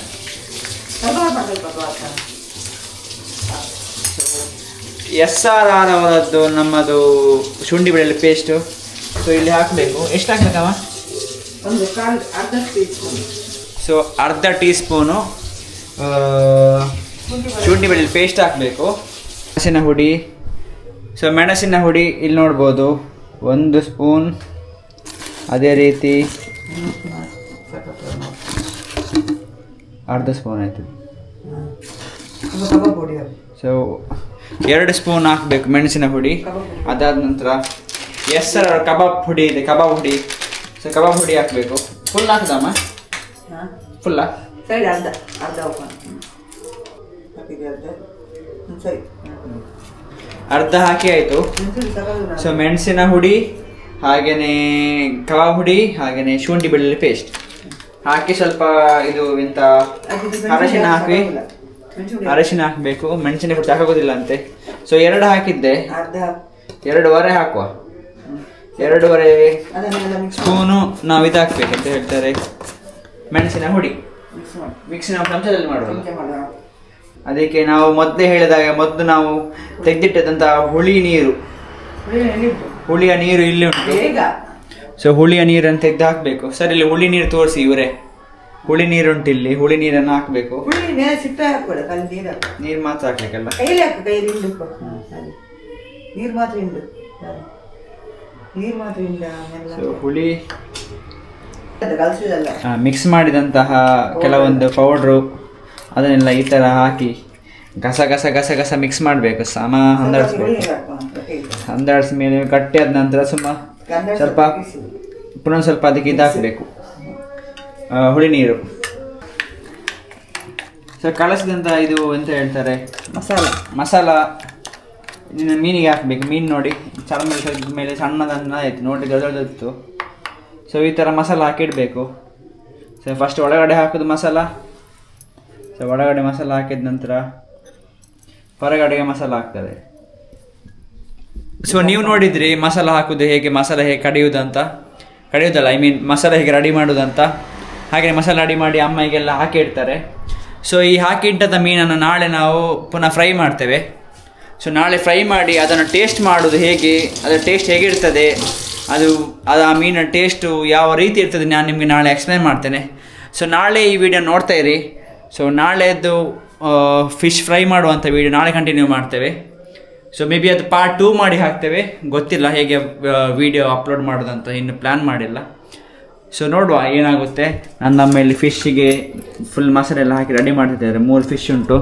S R R ಅವರದ್ದು ನಮ್ಮದು ಶುಂಠಿ ಬೆಳ್ಳುಳ್ಳಿ ಪೇಸ್ಟು ಸೊ ಇಲ್ಲಿ ಹಾಕಬೇಕು. ಎಷ್ಟು ಹಾಕ್ಬೇಕಮ್ಮ? ಒಂದು ಕಾಲು ಅರ್ಧ ಟೀ ಸ್ಪೂನ್ ಸೊ ಅರ್ಧ ಟೀ ಸ್ಪೂನು ಶುಂಠಿ ಬೆಳ್ಳುಳ್ಳಿ ಪೇಸ್ಟ್ ಹಾಕಬೇಕು. ಹಸಿನ ಹುಡಿ ಸೊ ಮೆಣಸಿನ ಹುಡಿ ಇಲ್ಲಿ ನೋಡ್ಬೋದು. ಒಂದು ಸ್ಪೂನ್. ಅದೇ ರೀತಿ. ಅರ್ಧ ಸ್ಪೂನ್ ಆಯಿತು. ಸೊ ಎರಡು ಸ್ಪೂನ್ ಹಾಕಬೇಕು ಮೆಣಸಿನ ಹುಡಿ. ಅದಾದ ನಂತರ ಎಸ್ ಸರ್ ಕಬಾಬ್ ಹುಡಿ ಇದೆ ಕಬಾಬ್ ಹುಡಿ. ಸೊ ಕಬಾಬ್ ಹುಡಿ ಹಾಕಬೇಕು. ಫುಲ್ ಹಾಕ್ದಮ್ಮ? ಫುಲ್ಲ ಸೈಡ್ ಅರ್ಧ ಅರ್ಧ ಹಾಕಿದೆ ಅರ್ಧ ಹಾಕಿ ಆಯಿತು. ಸೊ ಮೆಣಸಿನ ಹುಡಿ ಹಾಗೆಯೇ ಕಬಾಬ್ ಹುಡಿ ಹಾಗೆಯೇ ಶುಂಠಿ ಬೆಳ್ಳುಳ್ಳಿ ಪೇಸ್ಟ್ ಹಾಕಿ ಸ್ವಲ್ಪ ಇದು ಎಂತ ಅರಶಿನ ಹಾಕಿ ಅರಶಿನ ಹಾಕಬೇಕು. ಮೆಣಸಿನ ಹುಡಿ ಹಾಕೋದಿಲ್ಲ ಅಂತೆ ಸೊ ಎರಡು ಹಾಕಿದ್ದೆ. ಎರಡೂವರೆ ಹಾಕುವ. ಎರಡೂವರೆ ಸ್ಪೂನು ನಾವು ಇದು ಹಾಕ್ಬೇಕು ಅಂತ ಹೇಳ್ತಾರೆ. ಮೆಣಸಿನ ಹುಡಿ. ಮಿಕ್ಸಿನ ಪಂಚದಲ್ಲಿ ಮಾಡುವ ಅದಕ್ಕೆ ನಾವು ಮೊದಲೇ ಹೇಳಿದಾಗ ಮೊದಲು ನಾವು ತೆಗೆದಿಟ್ಟದಂತಹ ಹುಳಿ ನೀರು? ಹುಳಿಯ ನೀರು. ಇಲ್ಲಿ ಉಂಟು. ಸೊ ಹುಳಿಯ ನೀರನ್ನು ತೆಗೆದು ಹಾಕಬೇಕು. ಸರ್ ಇಲ್ಲಿ ಹುಳಿ ನೀರು ತೋರಿಸಿ ಇವರೇ. ಹುಳಿ ನೀರು ಉಂಟು ಇಲ್ಲಿ. ಹುಳಿ ನೀರನ್ನು ಹಾಕಬೇಕು. ನೀರು ಮಾತ್ರ ಹಾಕ್ಲಿಕ್ಕಲ್ಲ? ನೀರು ಮಾತ್ರ ನೀರು ಮಾತ್ರ ಹುಳಿ ಮಿಕ್ಸ್ ಮಾಡಿದಂತಹ ಕೆಲವೊಂದು ಪೌಡ್ರು ಅದನ್ನೆಲ್ಲ ಈ ಥರ ಹಾಕಿ ಗಸ ಗಸ ಗಸ ಗಸ ಮಿಕ್ಸ್ ಮಾಡಬೇಕು. ಸಮ ಹಂದಾಡಿಸ್ಬೇಕು ಹಂದಾಡಿಸ್ ಮೇಲೆ ಕಟ್ಟಿ ಆದ ನಂತರ ಸುಮ್ಮ ಸ್ವಲ್ಪ ಪುನಃ ಸ್ವಲ್ಪ ಅದಕ್ಕೆ ಇದಾಕಬೇಕು ಹುಳಿ ನೀರು. ಸೊ ಕಳಿಸಿದಂಥ ಇದು ಎಂತ ಹೇಳ್ತಾರೆ? ಮಸಾಲ. ಮಸಾಲ. ಇದನ್ನು ಮೀನಿಗೆ ಹಾಕ್ಬೇಕು. ಮೀನು ನೋಡಿ. ಚರ್ಮ ಮೇಲೆ ಸಣ್ಣದನ್ನ ಆಯಿತು. ನೋಡಿ ದೊಡ್ಡ ದೊಡ್ಡದಿತ್ತು. ಸೊ ಈ ಥರ ಮಸಾಲ ಹಾಕಿಡಬೇಕು. ಸೊ ಫಸ್ಟ್ ಒಳಗಡೆ ಹಾಕೋದು ಮಸಾಲ. ಸೊ ಒಳಗಡೆ ಮಸಾಲ ಹಾಕಿದ ನಂತರ ಹೊರಗಡೆಗೆ ಮಸಾಲ ಹಾಕ್ತದೆ ಸೊ ನೀವು ನೋಡಿದ್ರಿ ಮಸಾಲ ಹಾಕೋದು ಹೇಗೆ, ಮಸಾಲ ಹೇಗೆ ಕಡಿಯುವುದಂತ ಕಡಿಯೋದಲ್ಲ ಐ ಮೀನ್ ಮಸಾಲ ಹೇಗೆ ರೆಡಿ ಮಾಡೋದಂತ? ಹಾಗೆ ಮಸಾಲ ರೆಡಿ ಮಾಡಿ ಅಮ್ಮಗೆಲ್ಲ ಹಾಕಿ ಇಡ್ತಾರೆ. ಸೊ ಈ ಹಾಕಿ ಇಟ್ಟಂಥ ಮೀನನ್ನು ನಾಳೆ ನಾವು ಪುನಃ ಫ್ರೈ ಮಾಡ್ತೇವೆ. ಸೊ ನಾಳೆ ಫ್ರೈ ಮಾಡಿ ಅದನ್ನು ಟೇಸ್ಟ್ ಮಾಡೋದು ಹೇಗೆ, ಅದರ ಟೇಸ್ಟ್ ಹೇಗಿರ್ತದೆ ಅದು ಅದು ಆ ಮೀನಿನ ಟೇಸ್ಟು ಯಾವ ರೀತಿ ಇರ್ತದೆ, ನಾನು ನಿಮಗೆ ನಾಳೆ ಎಕ್ಸ್ಪ್ಲೈನ್ ಮಾಡ್ತೇನೆ. ಸೊ ನಾಳೆ ಈ ವಿಡಿಯೋ ನೋಡ್ತಾ ಸೊ ನಾಳೆದು ಫಿಶ್ ಫ್ರೈ ಮಾಡುವಂಥ ವಿಡಿಯೋ ನಾಳೆ ಕಂಟಿನ್ಯೂ ಮಾಡ್ತೇವೆ. ಸೊ ಮೇ ಬಿ ಅದು ಪಾರ್ಟ್ ಟೂ ಮಾಡಿ ಹಾಕ್ತೇವೆ. ಗೊತ್ತಿಲ್ಲ ಹೇಗೆ ವಿಡಿಯೋ ಅಪ್ಲೋಡ್ ಮಾಡೋದಂತ ಇನ್ನು ಪ್ಲ್ಯಾನ್ ಮಾಡಿಲ್ಲ. ಸೊ ನೋಡುವ ಏನಾಗುತ್ತೆ. ನನ್ನ ಮೇಲೆ ಫಿಶ್ಶಿಗೆ ಫುಲ್ ಮಸಾಲೆ ಎಲ್ಲ ಹಾಕಿ ರೆಡಿ ಮಾಡ್ತಿದ್ದಾರೆ ಮೂರು ಫಿಶ್ ಉಂಟು.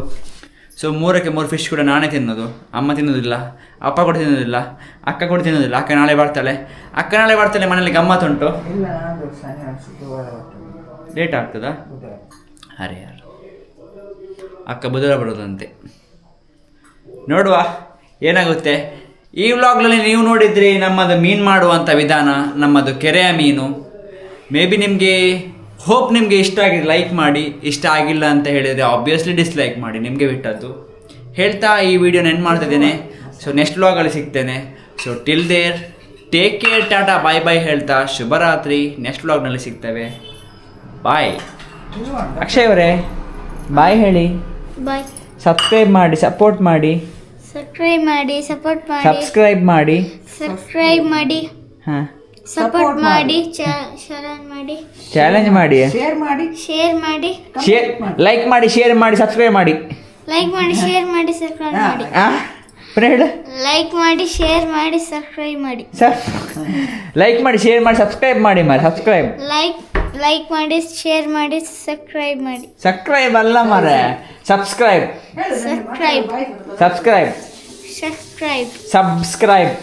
ಸೊ ಮೂರಕ್ಕೆ ಮೂರು ಫಿಶ್ ಕೂಡ ನಾನೇ ತಿನ್ನೋದು. ಅಮ್ಮ ತಿನ್ನೋದಿಲ್ಲ ಅಪ್ಪ ಕೂಡ ತಿನ್ನೋದಿಲ್ಲ ಅಕ್ಕ ಕೂಡ ತಿನ್ನೋದಿಲ್ಲ. ಅಕ್ಕ ನಾಳೆ ಬರ್ತಾಳೆ. ಅಕ್ಕ ನಾಳೆ ಬರ್ತಾಳೆ ಮನೇಲಿ ಗಮ್ಮತ್ತುಂಟು. ನಾನು. ಲೇಟ್ ಆಗ್ತದಾ. ಅರೆ ಯಾರು ಅಕ್ಕ ಬದುರ ಬರೋದಂತೆ. ನೋಡುವ, ಏನಾಗುತ್ತೆ? ಈ ವ್ಲಾಗ್ನಲ್ಲಿ ನೀವು ನೋಡಿದ್ರಿ ನಮ್ಮದು ಮೀನು ಮಾಡುವಂಥ ವಿಧಾನ, ನಮ್ಮದು ಕೆರೆಯ ಮೀನು. ಮೇ ಬಿ ನಿಮಗೆ ಹೋಪ್ ನಿಮಗೆ ಇಷ್ಟ ಆಗಿದೆ ಲೈಕ್ ಮಾಡಿ, ಇಷ್ಟ ಆಗಿಲ್ಲ ಅಂತ ಹೇಳಿದರೆ ಆಬ್ವಿಯಸ್ಲಿ ಡಿಸ್ಲೈಕ್ ಮಾಡಿ, ನಿಮಗೆ ಬಿಟ್ಟದ್ದು. ಹೇಳ್ತಾ ಈ ವಿಡಿಯೋ ನೆನ್ ಮಾಡ್ತಿದ್ದೇನೆ ಸೊ ನೆಕ್ಸ್ಟ್ ವ್ಲಾಗಲ್ಲಿ ಸಿಗ್ತೇನೆ. So till there take care tata bye bye ಹೇಳ್ತಾ ಶುಭರಾತ್ರಿ. ನೆಕ್ಸ್ಟ್ ವ್ಲಾಗ್ನಲ್ಲಿ ಸಿಗ್ತೇವೆ. ಬಾಯ್ ಅಕ್ಷಯ್ ಅವರೇ ಬಾಯ್ ಹೇಳಿ. ಬಾಯ್ ಸಬ್ಸ್ಕ್ರೈಬ್ ಮಾಡಿ ಸಪೋರ್ಟ್ ಮಾಡಿ. ಸಬ್ಸ್ಕ್ರೈಬ್ ಮಾಡಿ ಸಪೋರ್ಟ್ ಮಾಡಿ. ಸಬ್ಸ್ಕ್ರೈಬ್ ಮಾಡಿ. ಸಬ್ಸ್ಕ್ರೈಬ್ ಮಾಡಿ. ಹಾಂ. ಸಪೋರ್ಟ್ ಮಾಡಿ. ಚಾಲೆಂಜ್ ಮಾಡಿ. ಚಾಲೆಂಜ್ ಮಾಡಿ. ಶೇರ್ ಮಾಡಿ. ಶೇರ್ ಮಾಡಿ. ಶೇರ್ ಲೈಕ್ ಮಾಡಿ ಶೇರ್ ಮಾಡಿ ಸಬ್ಸ್ಕ್ರೈಬ್ ಮಾಡಿ. ಲೈಕ್ ಮಾಡಿ ಶೇರ್ ಮಾಡಿ ಸಬ್ಸ್ಕ್ರೈಬ್ ಮಾಡಿ. ಹೇಳು. ಲೈಕ್ ಮಾಡಿ ಶೇರ್ ಮಾಡಿ ಸಬ್ಸ್ಕ್ರೈಬ್ ಮಾಡಿ. ಸರ್ ಲೈಕ್ ಮಾಡಿ ಶೇರ್ ಮಾಡಿ ಸಬ್ಸ್ಕ್ರೈಬ್ ಮಾಡಿ ಮಾಡಿ ಸಬ್ಸ್ಕ್ರೈಬ್ ಲೈಕ್ ಲೈಕ್ ಮಾಡಿ ಶೇರ್ ಮಾಡಿ ಸಬ್ಸ್ಕ್ರೈಬ್ ಮಾಡಿ. ಸಬ್ಸ್ಕ್ರೈಬ್ ಅಲ್ಲ ಮಾರೆ subscribe subscribe subscribe subscribe subscribe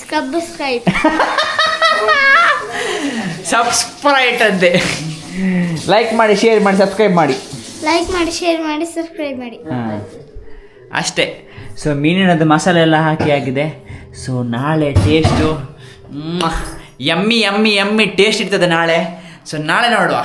subscribe subscribe ಅಂತೆ ಲೈಕ್ ಮಾಡಿ ಶೇರ್ ಮಾಡಿ ಸಬ್ಸ್ಕ್ರೈಬ್ ಮಾಡಿ. ಲೈಕ್ ಮಾಡಿ ಶೇರ್ ಮಾಡಿ ಸಬ್ಸ್ಕ್ರೈಬ್ ಮಾಡಿ. ಅಷ್ಟೇ. ಸೊ ಮೀನಿನದ್ದು ಮಸಾಲೆ ಎಲ್ಲ ಹಾಕಿ ಆಗಿದೆ. ಸೊ ನಾಳೆ ಟೇಸ್ಟು ಎಮ್ಮಿ ಎಮ್ಮಿ ಎಮ್ಮಿ ಟೇಸ್ಟ್ ಇರ್ತದೆ ನಾಳೆ. ಸೊ ನಾಳೆ ನೋಡುವ